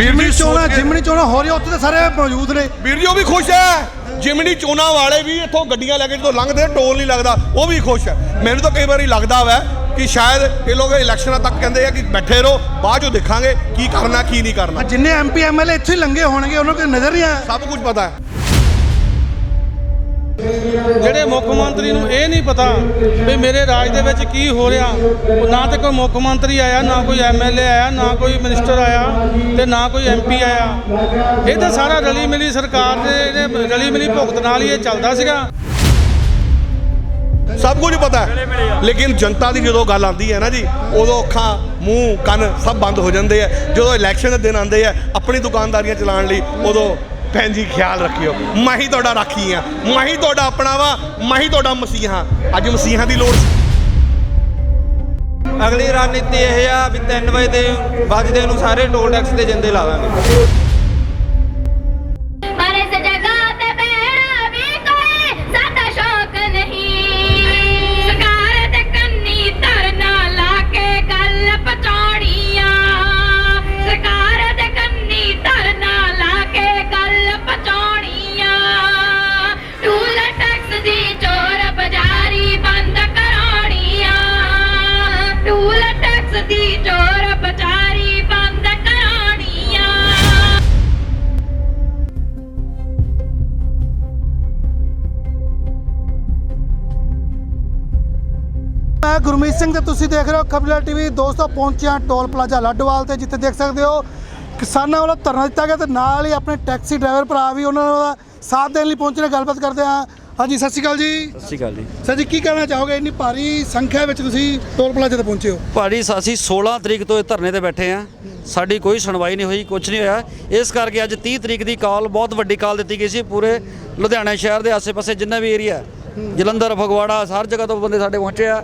ਵੀਰ ਜਿਮਣੀ ਜੀ ਚੋਣਾ ਸੋਚ ਕੇ- ਜਿਮਣੀ ਚੋਣਾ ਹੋ ਰਹੀ ਉੱਥੇ ਤਾਂ ਸਾਰੇ ਮੌਜੂਦ ਨੇ। ਵੀਰ ਜੀ ਉਹ ਵੀ ਖੁਸ਼ ਹੈ। ਜਿਮਨੀ ਚੋਣਾਂ ਵਾਲੇ ਵੀ ਇੱਥੋਂ ਗੱਡੀਆਂ ਲੈ ਕੇ ਜਦੋਂ ਲੰਘਦੇ ਟੋਲ ਨਹੀਂ ਲੱਗਦਾ। ਉਹ ਵੀ ਖੁਸ਼ ਹੈ। ਮੈਨੂੰ ਤਾਂ ਕਈ ਵਾਰੀ ਲੱਗਦਾ ਵੈ ਕਿ ਸ਼ਾਇਦ ਇਹ ਲੋਕ ਇਲੈਕਸ਼ਨਾਂ ਤੱਕ ਕਹਿੰਦੇ ਆ ਕਿ ਬੈਠੇ ਰਹੋ ਬਾਅਦ ਚੋਂ ਦੇਖਾਂਗੇ ਕੀ ਕਰਨਾ ਕੀ ਨਹੀਂ ਕਰਨਾ। ਆ ਜਿੰਨੇ ਐਮਪੀ ਐਮਐਲਏ ਇੱਥੇ ਹੀ ਲੰਗੇ ਹੋਣਗੇ ਉਹਨਾਂ ਨੂੰ ਕੋਈ ਨਜ਼ਰ ਨਹੀਂ ਆਇਆ। ਸਭ ਕੁਝ ਪਤਾ ਹੈ। ਜਿਹੜੇ ਮੁੱਖ ਮੰਤਰੀ ਨੂੰ ਇਹ ਨਹੀਂ ਪਤਾ ਵੀ ਮੇਰੇ ਰਾਜ ਦੇ ਵਿੱਚ ਕੀ ਹੋ ਰਿਹਾ ਨਾ ਤੇ ਕੋਈ ਮੁੱਖ ਮੰਤਰੀ ਆਇਆ, ਨਾ ਕੋਈ ਐਮਐਲਏ ਆਇਆ, ਨਾ ਕੋਈ ਮਿਨਿਸਟਰ ਆਇਆ ਤੇ ਨਾ ਕੋਈ ਐਮਪੀ ਆਇਆ। ਇਹ ਤਾਂ ਸਾਰਾ ਰਲੀ ਮਿਲੀ ਸਰਕਾਰ ਦੇ ਇਹਨੇ ਰਲੀ ਮਿਲੀ ਭੁਗਤ ਨਾਲ ਹੀ ਇਹ ਚੱਲਦਾ ਸੀਗਾ। ਸਭ ਕੁਝ ਪਤਾ ਹੈ। ਲੇਕਿਨ ਜਨਤਾ ਦੀ ਜਦੋਂ ਗੱਲ ਆਉਂਦੀ ਹੈ ਨਾ ਜੀ, ਉਦੋਂ ਅੱਖਾਂ, ਮੂੰਹ, ਕੰਨ ਸਭ ਬੰਦ ਹੋ ਜਾਂਦੇ ਆ। ਜਦੋਂ ਇਲੈਕਸ਼ਨ ਦੇ ਦਿਨ ਆਉਂਦੇ ਆ, ਆਪਣੀ ਦੁਕਾਨਦਾਰੀਆਂ ਚਲਾਉਣ ਲਈ ਉਦੋਂ ਭੈਣ ਜੀ, ਖਿਆਲ ਰੱਖਿਓ। ਮੈਂ ਹੀ ਤੁਹਾਡਾ ਰਾਖੀ ਆ। ਮੈਂ ਹੀ ਤੁਹਾਡਾ ਆਪਣਾ ਵਾ ਮੈਂ ਹੀ ਤੁਹਾਡਾ ਮਸੀਹਾ। ਅੱਜ ਮਸੀਹਾ ਦੀ ਲੋੜ ਅਗਲੀ ਰਣਨੀਤੀ ਇਹ ਆ ਵੀ 3 ਵਜੇ ਦੇ ਵੱਜਦੇ ਨੂੰ ਸਾਰੇ ਟੋਲ ਟੈਕਸ ਤੇ ਜਿੰਦੇ ਲਾ ਤੁਸੀਂ ਦੇਖ ਰਹੇ ਹੋ ਖਬਰਾਂ ਟੀਵੀ ਦੋਸਤੋ ਪਹੁੰਚਿਆ ਟੋਲ ਪਲਾਜ਼ਾ ਲੱਡਵਾਲ ਤੇ ਜਿੱਥੇ ਦੇਖ ਸਕਦੇ ਹੋ ਕਿਸਾਨਾਂ ਵੱਲੋਂ ਧਰਨਾ ਦਿੱਤਾ ਗਿਆ ਤੇ ਨਾਲ ਹੀ ਆਪਣੇ ਟੈਕਸੀ ਡਰਾਈਵਰ ਭਰਾ ਵੀ ਉਹਨਾਂ ਦਾ ਸਾਥ ਦੇਣ ਲਈ ਪਹੁੰਚੇ ਨੇ ਗੱਲਬਾਤ ਕਰਦੇ ਹਾਂ। ਹਾਂਜੀ ਸਤਿ ਸ਼੍ਰੀ ਅਕਾਲ ਜੀ। ਸਤਿ ਸ਼੍ਰੀ ਅਕਾਲ ਜੀ। ਸਰ ਜੀ ਕੀ ਕਹਿਣਾ ਚਾਹੋਗੇ? ਇੰਨੀ ਭਾਰੀ ਸੰਖਿਆ ਵਿੱਚ ਤੁਸੀਂ ਟੋਲ ਪਲਾਜ਼ਾ ਤੇ ਪਹੁੰਚੇ ਹੋ। ਭਾਜੀ ਅਸੀਂ 16 ਤਰੀਕ ਤੋਂ ਇਹ ਧਰਨੇ ਤੇ ਬੈਠੇ ਆ ਸਾਡੀ ਕੋਈ ਸੁਣਵਾਈ ਨਹੀਂ ਹੋਈ ਕੁਝ ਨਹੀਂ ਹੋਇਆ। ਇਸ ਕਰਕੇ ਅੱਜ 30 ਤਰੀਕ ਦੀ ਕਾਲ ਬਹੁਤ ਵੱਡੀ ਕਾਲ ਦਿੱਤੀ ਗਈ ਸੀ ਪੂਰੇ ਲੁਧਿਆਣਾ ਸ਼ਹਿਰ ਦੇ ਆਸ-ਪਾਸੇ ਜਿੰਨਾ ਵੀ ਏਰੀਆ ਜਲੰਧਰ ਫਗਵਾੜਾ ਹਰ ਜਗ੍ਹਾ ਤੋਂ ਬੰਦੇ ਸਾਡੇ ਪਹੁੰਚੇ ਆ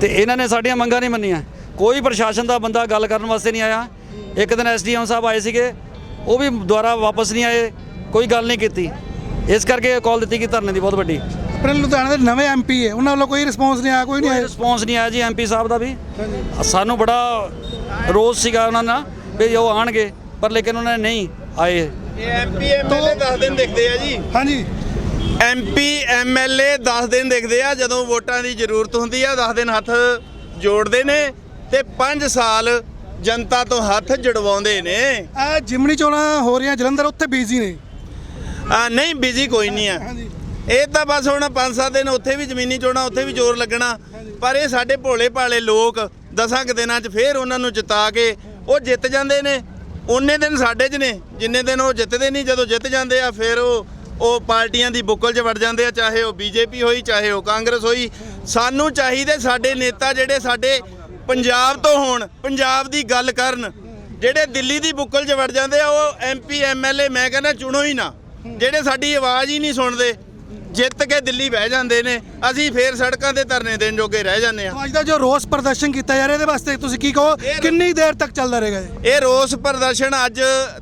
ਤੇ ਇਹਨਾਂ ਨੇ ਸਾਡੀਆਂ ਮੰਗਾਂ ਨਹੀਂ ਮੰਨੀਆਂ। ਕੋਈ ਪ੍ਰਸ਼ਾਸਨ ਦਾ ਬੰਦਾ ਗੱਲ ਕਰਨ ਵਾਸਤੇ ਨਹੀਂ ਆਇਆ। ਇੱਕ ਦਿਨ ਐਸਡੀਐਮ ਸਾਹਿਬ ਆਏ ਸੀਗੇ ਉਹ ਵੀ ਦੁਬਾਰਾ ਵਾਪਸ ਨਹੀਂ ਆਏ ਕੋਈ ਗੱਲ ਨਹੀਂ ਕੀਤੀ। ਇਸ ਕਰਕੇ ਕਾਲ ਦਿੱਤੀ ਗਈ ਧਰਨੇ ਦੀ ਬਹੁਤ ਵੱਡੀ। ਆਪਣੇ ਲੁਧਿਆਣਾ ਦੇ ਨਵੇਂ ਐਮਪੀ ਹੈ ਉਹਨਾਂ ਵੱਲੋਂ ਕੋਈ ਰਿਸਪੌਂਸ ਨਹੀਂ ਆਇਆ ਕੋਈ ਨਹੀਂ ਆਇਆ? ਰਿਸਪੌਂਸ ਨਹੀਂ ਆਇਆ ਜੀ ਐਮਪੀ ਸਾਹਿਬ ਦਾ ਵੀ। ਸਾਨੂੰ ਬੜਾ ਰੋਸ ਸੀਗਾ ਉਹਨਾਂ ਨਾਲ ਵੀ ਉਹ ਆਣਗੇ ਪਰ ਲੇਕਿਨ ਉਹਨਾਂ ਨੇ ਨਹੀਂ ਆਏ। ਐਮਪੀ ਐਮਐਲਏ 10 ਦਿਨ ਦੇਖਦੇ ਆ ਜੀ। ਹਾਂਜੀ। ਐਮਪੀ ਐਮਐਲਏ 10 ਦਿਨ ਦੇਖਦੇ ਆ ਜਦੋਂ ਵੋਟਾਂ ਦੀ ਜ਼ਰੂਰਤ ਹੁੰਦੀ ਆ 10 ਦਿਨ ਹੱਥ ਜੋੜਦੇ ਨੇ ਤੇ 5 ਸਾਲ ਜਨਤਾ ਤੋਂ ਹੱਥ ਜੜਵਾਉਂਦੇ ਨੇ। ਇਹ ਜਿਮਣੀ ਚੋਣਾਂ ਹੋ ਰਹੀਆਂ ਜਲੰਧਰ ਉੱਥੇ ਬੀਜ਼ੀ ਨੇ। ਆ ਨਹੀਂ ਬਿਜ਼ੀ ਕੋਈ ਨਹੀਂ ਆ। ਇਹ ਤਾਂ ਬਸ ਹੁਣ 5-7 ਦਿਨ ਉੱਥੇ ਵੀ ਜ਼ਮੀਨੀ ਚੋਣਾ ਉੱਥੇ ਵੀ ਜ਼ੋਰ ਲੱਗਣਾ। ਪਰ ਇਹ ਸਾਡੇ ਭੋਲੇ ਭਾਲੇ ਲੋਕ ਦਸਾਂ ਕੁ ਦਿਨਾਂ 'ਚ ਫੇਰ ਉਹਨਾਂ ਨੂੰ ਜਿਤਾ ਕੇ ਉਹ ਜਿੱਤ ਜਾਂਦੇ ਨੇ। ਉਹਨੇ ਦਿਨ ਸਾਡੇ 'ਚ ਨੇ ਜਿੰਨੇ ਦਿਨ ਉਹ ਜਿੱਤਦੇ ਨਹੀਂ ਜਦੋਂ ਜਿੱਤ ਜਾਂਦੇ ਆ ਫਿਰ ਉਹ ਉਹ ਪਾਰਟੀਆਂ ਦੀ ਬੁੱਕਲ 'ਚ ਵੜ ਜਾਂਦੇ ਆ, ਚਾਹੇ ਉਹ ਬੀਜੇਪੀ ਹੋਈ, ਚਾਹੇ ਉਹ ਕਾਂਗਰਸ ਹੋਈ, ਸਾਨੂੰ ਚਾਹੀਦੇ ਸਾਡੇ ਨੇਤਾ ਜਿਹੜੇ ਸਾਡੇ ਪੰਜਾਬ ਤੋਂ ਹੋਣ, ਪੰਜਾਬ ਦੀ ਗੱਲ ਕਰਨ। ਜਿਹੜੇ ਦਿੱਲੀ ਦੀ ਬੁੱਕਲ 'ਚ ਵੜ ਜਾਂਦੇ ਆ, ਉਹ ਐਮਪੀ ਐਮਐਲਏ ਮੈਂ ਕਹਿੰਦਾ ਚੁਣੋ ਹੀ ਨਾ। ਜਿਹੜੇ ਸਾਡੀ ਆਵਾਜ਼ ਹੀ ਨਹੀਂ ਸੁਣਦੇ ਜਿੱਤ ਕੇ ਦਿੱਲੀ ਬਹਿ ਜਾਂਦੇ ਨੇ ਅਸੀਂ ਫੇਰ ਸੜਕਾਂ ਤੇ ਧਰਨੇ ਦੇਣ ਜੋਗੇ ਰਹਿ ਜਾਂਦੇ ਆ ਅੱਜ ਦਾ ਜੋ ਰੋਸ ਪ੍ਰਦਰਸ਼ਨ ਕੀਤਾ ਜਾ ਰਿਹਾ ਇਹਦੇ ਵਾਸਤੇ ਤੁਸੀਂ ਕੀ ਕਹੋ ਕਿੰਨੀ ਦੇਰ ਤੱਕ ਚੱਲਦਾ ਰਹੇਗਾ ਇਹ? ਇਹ ਰੋਸ ਪ੍ਰਦਰਸ਼ਨ ਅੱਜ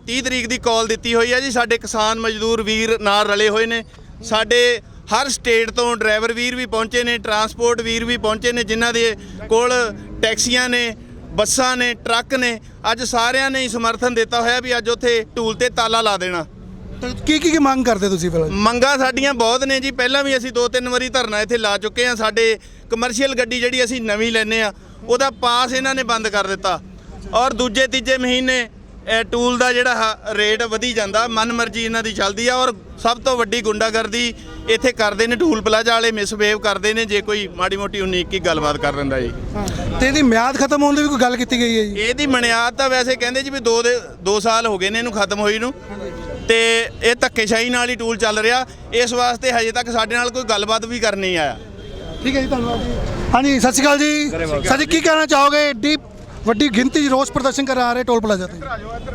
30 ਤਰੀਕ ਦੀ ਕਾਲ ਦਿੱਤੀ ਹੋਈ ਹੈ ਜੀ। ਸਾਡੇ ਕਿਸਾਨ ਮਜ਼ਦੂਰ ਵੀਰ ਨਾਲ ਰਲੇ ਹੋਏ ਨੇ। ਸਾਡੇ ਹਰ ਸਟੇਟ ਤੋਂ ਡਰਾਈਵਰ ਵੀਰ ਵੀ ਪਹੁੰਚੇ ਨੇ ਟਰਾਂਸਪੋਰਟ ਵੀਰ ਵੀ ਪਹੁੰਚੇ ਨੇ ਜਿਨ੍ਹਾਂ ਦੇ ਕੋਲ ਟੈਕਸੀਆਂ ਨੇ ਬੱਸਾਂ ਨੇ ਟਰੱਕ ਨੇ। ਅੱਜ ਸਾਰਿਆਂ ਨੇ ਹੀ ਸਮਰਥਨ ਦਿੱਤਾ ਹੋਇਆ ਵੀ ਅੱਜ ਉੱਥੇ ਟੂਲ ਤੇ ਤਾਲਾ ਲਾ ਦੇਣਾ। ਤਾਂ ਕੀ ਕੀ ਕੀ ਮੰਗ ਕਰਦੇ ਤੁਸੀਂ ਫਿਰ? ਮੰਗਾਂ ਸਾਡੀਆਂ ਬਹੁਤ ਨੇ ਜੀ। ਪਹਿਲਾਂ ਵੀ ਅਸੀਂ ਦੋ ਤਿੰਨ ਵਾਰੀ ਧਰਨਾ ਇੱਥੇ ਲਾ ਚੁੱਕੇ ਆ ਸਾਡੇ ਕਮਰਸ਼ੀਅਲ ਗੱਡੀ ਜਿਹੜੀ ਅਸੀਂ ਨਵੀਂ ਲੈਨੇ ਆ ਉਹਦਾ ਪਾਸ ਇਹਨਾਂ ਨੇ ਬੰਦ ਕਰ ਦਿੱਤਾ। ਔਰ ਦੂਜੇ ਤੀਜੇ ਮਹੀਨੇ ਇਹ ਟੂਲ ਦਾ ਜਿਹੜਾ ਰੇਟ ਵਧੀ ਜਾਂਦਾ। ਮਨਮਰਜ਼ੀ ਇਹਨਾਂ ਦੀ ਚੱਲਦੀ ਆ ਔਰ ਸਭ ਤੋਂ ਵੱਡੀ ਗੁੰਡਾਗਰਦੀ ਇੱਥੇ ਕਰਦੇ ਨੇ। ਟੂਲ ਪਲਾਜ਼ਾ ਵਾਲੇ ਮਿਸਬਿਹੇਵ ਕਰਦੇ ਨੇ। ਜੇ ਕੋਈ ਮਾੜੀ ਮੋਟੀ ਉਨੀਕ ਕੀ ਗੱਲਬਾਤ ਕਰ ਲੈਂਦਾ ਜੀ। ਤੇ ਇਹਦੀ ਮਿਆਦ ਖਤਮ ਹੋਣ ਦੀ ਵੀ ਕੋਈ ਗੱਲ ਕੀਤੀ ਗਈ ਹੈ ਜੀ? ਇਹਦੀ ਮਨਿਆਦ ਤਾਂ ਵੈਸੇ ਕਹਿੰਦੇ ਜੀ ਵੀ 2 ਦੇ 2 ਸਾਲ ਹੋ ਗਏ ਨੇ ਇਹਨੂੰ ਖਤਮ ਹੋਈ ਨੂੰ। ਤੇ ਇਹ ਧੱਕੇਸ਼ਾਹੀ ਨਾਲ ਹੀ ਟੂਲ ਚੱਲ ਰਿਹਾ। ਇਸ ਵਾਸਤੇ ਹਜੇ ਤੱਕ ਸਾਡੇ ਨਾਲ ਕੋਈ ਗੱਲਬਾਤ ਵੀ ਕਰਨ ਨਹੀਂ ਆਇਆ। ਠੀਕ ਹੈ ਜੀ ਧੰਨਵਾਦ ਜੀ। ਹਾਂਜੀ ਸਤਿ ਸ਼੍ਰੀ ਅਕਾਲ ਜੀ। ਸਰ ਜੀ ਕੀ ਕਹਿਣਾ ਚਾਹੋਗੇ? ਏਡੀ ਵੱਡੀ ਗਿਣਤੀ 'ਚ ਰੋਸ ਪ੍ਰਦਰਸ਼ਨ ਕਰਨ ਆ ਰਹੇ ਟੋਲ ਪਲਾਜ਼ਾ ਤੇ।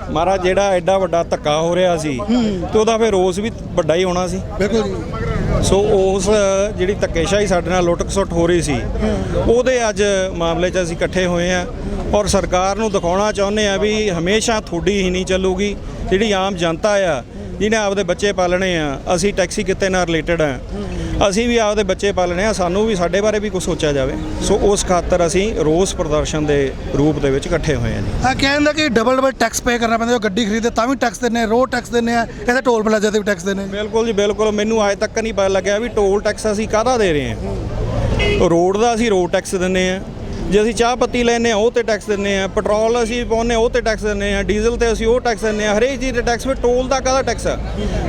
ਮਹਾਰਾਜ ਜਿਹੜਾ ਐਡਾ ਵੱਡਾ ਧੱਕਾ ਹੋ ਰਿਹਾ ਸੀ ਤੇ ਉਹਦਾ ਫਿਰ ਰੋਸ ਵੀ ਵੱਡਾ ਹੀ ਹੋਣਾ ਸੀ। ਬਿਲਕੁਲ ਜੀ। ਸੋ ਉਸ ਜਿਹੜੀ ਧੱਕੇਸ਼ਾਹੀ ਸਾਡੇ ਨਾਲ ਲੁੱਟ-ਖਸੁੱਟ ਹੋ ਰਹੀ ਸੀ, ਉਹਦੇ ਅੱਜ ਮਾਮਲੇ 'ਚ ਅਸੀਂ ਇਕੱਠੇ ਹੋਏ ਆ ਔਰ ਸਰਕਾਰ ਨੂੰ ਦਿਖਾਉਣਾ ਚਾਹੁੰਦੇ ਆ ਵੀ ਹਮੇਸ਼ਾ ਤੁਹਾਡੀ ਹੀ ਨਹੀਂ ਚੱਲੂਗੀ। ਜਿਹੜੀ ਆਮ ਜਨਤਾ ਆ, ਜਿਹਨੇ ਆਪਦੇ ਬੱਚੇ ਪਾਲਣੇ ਆ, ਅਸੀਂ ਟੈਕਸੀ ਕਿੱਤੇ ਨਾਲ ਰਿਲੇਟਡ ਆ। ਅਸੀਂ ਵੀ ਆਪਦੇ ਬੱਚੇ ਪਾਲਣੇ ਆ ਸਾਨੂੰ ਵੀ ਸਾਡੇ ਬਾਰੇ ਵੀ ਕੁਝ ਸੋਚਿਆ ਜਾਵੇ। ਸੋ ਉਸ ਖਾਤਰ ਅਸੀਂ ਰੋਸ ਪ੍ਰਦਰਸ਼ਨ ਦੇ ਰੂਪ ਦੇ ਵਿੱਚ ਇਕੱਠੇ ਹੋਏ ਹਾਂ ਜੀ। ਆ ਕਹਿੰਦਾ ਕਿ ਡਬਲ ਡਬਲ ਟੈਕਸ ਪੇ ਕਰਨਾ ਪੈਂਦਾ ਜੋ ਗੱਡੀ ਖਰੀਦੇ ਤਾਂ ਵੀ ਟੈਕਸ ਦਿੰਨੇ ਰੋਡ ਟੈਕਸ ਦਿੰਨੇ ਆ ਇਹਦੇ ਟੋਲ ਪਲਾਜ਼ਾ ਤੇ ਵੀ ਟੈਕਸ ਦਿੰਨੇ ਬਿਲਕੁਲ ਜੀ ਬਿਲਕੁਲ। ਮੈਨੂੰ ਅੱਜ ਤੱਕ ਨਹੀਂ ਪਤਾ ਲੱਗਿਆ ਵੀ ਟੋਲ ਟੈਕਸ ਅਸੀਂ ਕਾਹਦਾ ਦੇ ਰਹੇ ਹਾਂ। ਰੋਡ ਦਾ ਅਸੀਂ ਰੋਡ ਟੈਕਸ ਦਿੰਨੇ ਆ ਜੇ ਅਸੀਂ ਚਾਹ ਪੱਤੀ ਲੈਨੇ ਆ ਉਹ ਤੇ ਟੈਕਸ ਦਿੰਨੇ ਆ ਪੈਟਰੋਲ ਅਸੀਂ ਪਾਉਂਦੇ ਉਹ ਤੇ ਟੈਕਸ ਦਿੰਨੇ ਆ ਡੀਜ਼ਲ ਤੇ ਅਸੀਂ ਉਹ ਟੈਕਸ ਦਿੰਨੇ ਆ ਹਰੇਕ ਚੀਜ਼ ਤੇ ਟੈਕਸ ਫਿਰ ਟੋਲ ਦਾ ਕਾਹਦਾ ਟੈਕਸ ਆ?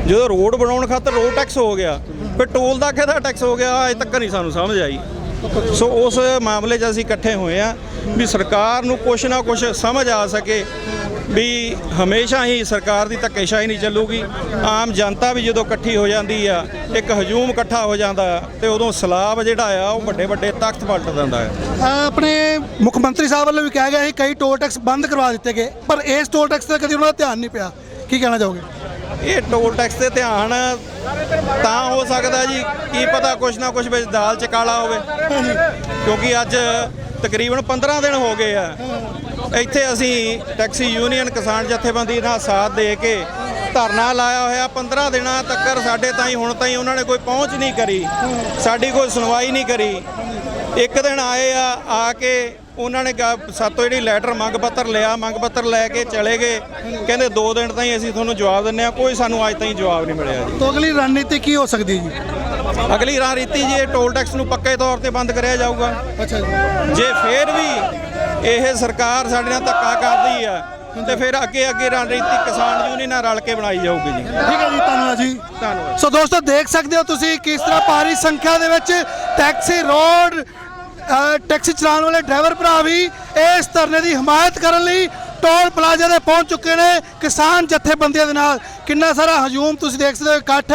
ਜਦੋਂ ਰੋਡ ਬਣਾਉਣ ਖਾਤਰ ਰੋਡ ਟੈਕਸ ਹੋ ਗਿਆ ਫਿਰ ਟੋਲ ਦਾ ਕਿਹਦਾ ਟੈਕਸ ਹੋ ਗਿਆ, ਅੱਜ ਤੱਕ ਨਹੀਂ ਸਾਨੂੰ ਸਮਝ ਆਈ। ਸੋ ਉਸ ਮਾਮਲੇ 'ਚ ਅਸੀਂ ਇਕੱਠੇ ਹੋਏ ਆ ਵੀ ਸਰਕਾਰ ਨੂੰ ਕੁਛ ਨਾ ਕੁਛ ਸਮਝ ਆ ਸਕੇ ਵੀ ਹਮੇਸ਼ਾ ਹੀ ਸਰਕਾਰ ਦੀ ਧੱਕੇਸ਼ਾਹੀ ਨਹੀਂ ਚੱਲੂਗੀ। ਆਮ ਜਨਤਾ ਵੀ ਜਦੋਂ ਇਕੱਠੀ ਹੋ ਜਾਂਦੀ ਆ, ਇੱਕ ਹਜੂਮ ਇਕੱਠਾ ਹੋ ਜਾਂਦਾ ਆ ਤੇ ਉਦੋਂ ਸਲਾਬ ਜਿਹੜਾ ਆ, ਉਹ ਵੱਡੇ ਵੱਡੇ ਤਖਤ ਪਲਟ ਦਿੰਦਾ ਆ। ਆਪਣੇ ਮੁੱਖ ਮੰਤਰੀ ਸਾਹਿਬ ਵੱਲੋਂ ਵੀ ਕਿਹਾ ਗਿਆ ਸੀ, ਕਈ ਟੋਲ ਟੈਕਸ ਬੰਦ ਕਰਵਾ ਦਿੱਤੇ ਗਏ, ਪਰ ਇਸ ਟੋਲ ਟੈਕਸ ਤੇ ਕਦੀ ਉਹਨਾਂ ਦਾ ਧਿਆਨ ਨਹੀਂ ਪਿਆ। ਕੀ ਕਹਿਣਾ ਚਾਹੋਗੇ? ਇਹ ਟੋਲ ਟੈਕਸ ਤੇ ਧਿਆਨ ਤਾਂ ਹੋ ਸਕਦਾ ਜੀ, ਕੀ ਪਤਾ ਕੁਛ ਨਾ ਕੁਛ ਵਿੱਚ ਦਾਲ ਚ ਕਾਲਾ ਹੋਵੇ। ਕਿਉਂਕਿ ਅੱਜ ਤਕਰੀਬਨ 15 ਦਿਨ ਹੋ ਗਏ ਆ। ਇੱਥੇ ਅਸੀਂ ਟੈਕਸੀ ਯੂਨੀਅਨ ਕਿਸਾਨ ਜਥੇਬੰਦੀ ਨਾਲ ਸਾਥ ਦੇ ਕੇ ਧਰਨਾ ਲਾਇਆ ਹੋਇਆ। 15 ਦਿਨਾਂ ਤੱਕ ਸਾਡੇ ਤਾਈਂ, ਹੁਣ ਤਾਈਂ ਉਹਨਾਂ ਨੇ ਕੋਈ ਪਹੁੰਚ ਨਹੀਂ ਕਰੀ। ਸਾਡੀ ਕੋਈ ਸੁਣਵਾਈ ਨਹੀਂ ਕਰੀ। ਇੱਕ ਦਿਨ ਆਏ ਆ ਆ ਕੇ ਉਹਨਾਂ ਨੇ ਸਾਤੋਂ ਜਿਹੜੀ ਲੈਟਰ ਮੰਗ ਪੱਤਰ ਲਿਆ ਮੰਗ ਪੱਤਰ ਲੈ ਕੇ ਚਲੇ ਗਏ। ਕਹਿੰਦੇ 2 ਦਿਨ ਤਾਈਂ ਅਸੀਂ ਤੁਹਾਨੂੰ ਜਵਾਬ ਦਿੰਨੇ ਆ ਕੋਈ ਸਾਨੂੰ ਅੱਜ ਤਾਈਂ ਜਵਾਬ ਨਹੀਂ ਮਿਲਿਆ ਜੀ। ਤੋਂ ਅਗਲੀ ਰਣਨੀਤੀ ਕੀ ਹੋ ਸਕਦੀ ਜੀ? ਅਗਲੀ ਰਣਨੀਤੀ ਜੀ ਇਹ ਟੋਲ ਟੈਕਸ ਨੂੰ ਪੱਕੇ ਤੌਰ ਤੇ ਬੰਦ ਕਰਿਆ ਜਾਊਗਾ। ਅੱਛਾ ਜੀ। ਜੇ ਫੇਰ ਵੀ ਇਹ ਸਰਕਾਰ ਸਾਡੇ ਨਾਲ ਧੱਕਾ ਕਰਦੀ ਆ ਤੇ ਫਿਰ ਅੱਗੇ ਅੱਗੇ ਰਣਨੀਤੀ ਕਿਸਾਨ ਯੂਨੀਅਨ ਨਾਲ ਰਲ ਕੇ ਬਣਾਈ ਜਾਊਗੀ ਜੀ। ਠੀਕ ਹੈ ਜੀ ਧੰਨਵਾਦ ਜੀ। ਧੰਨਵਾਦ। ਸੋ ਦੋਸਤੋ ਦੇਖ ਸਕਦੇ ਹੋ ਤੁਸੀਂ ਕਿਸ ਤਰ੍ਹਾਂ ਭਾਰੀ ਸੰਖਿਆ ਦੇ ਵਿੱਚ ਟੈਕਸੀ ਰੋਡ ਟੈਕਸੀ ਚਲਾਉਣ ਵਾਲੇ ਡਰਾਈਵਰ ਭਰਾ ਵੀ ਇਸ ਧਰਨੇ ਦੀ ਹਮਾਇਤ ਕਰਨ ਲਈ ਟੋਲ ਪਲਾਜ਼ਾ ਤੇ ਪਹੁੰਚ ਚੁੱਕੇ ਨੇ ਕਿਸਾਨ ਜਥੇਬੰਦੀਆਂ ਦੇ ਨਾਲ। ਕਿੰਨਾ ਸਾਰਾ ਹਜੂਮ ਤੁਸੀਂ ਦੇਖ ਸਕਦੇ ਹੋ, ਇਕੱਠ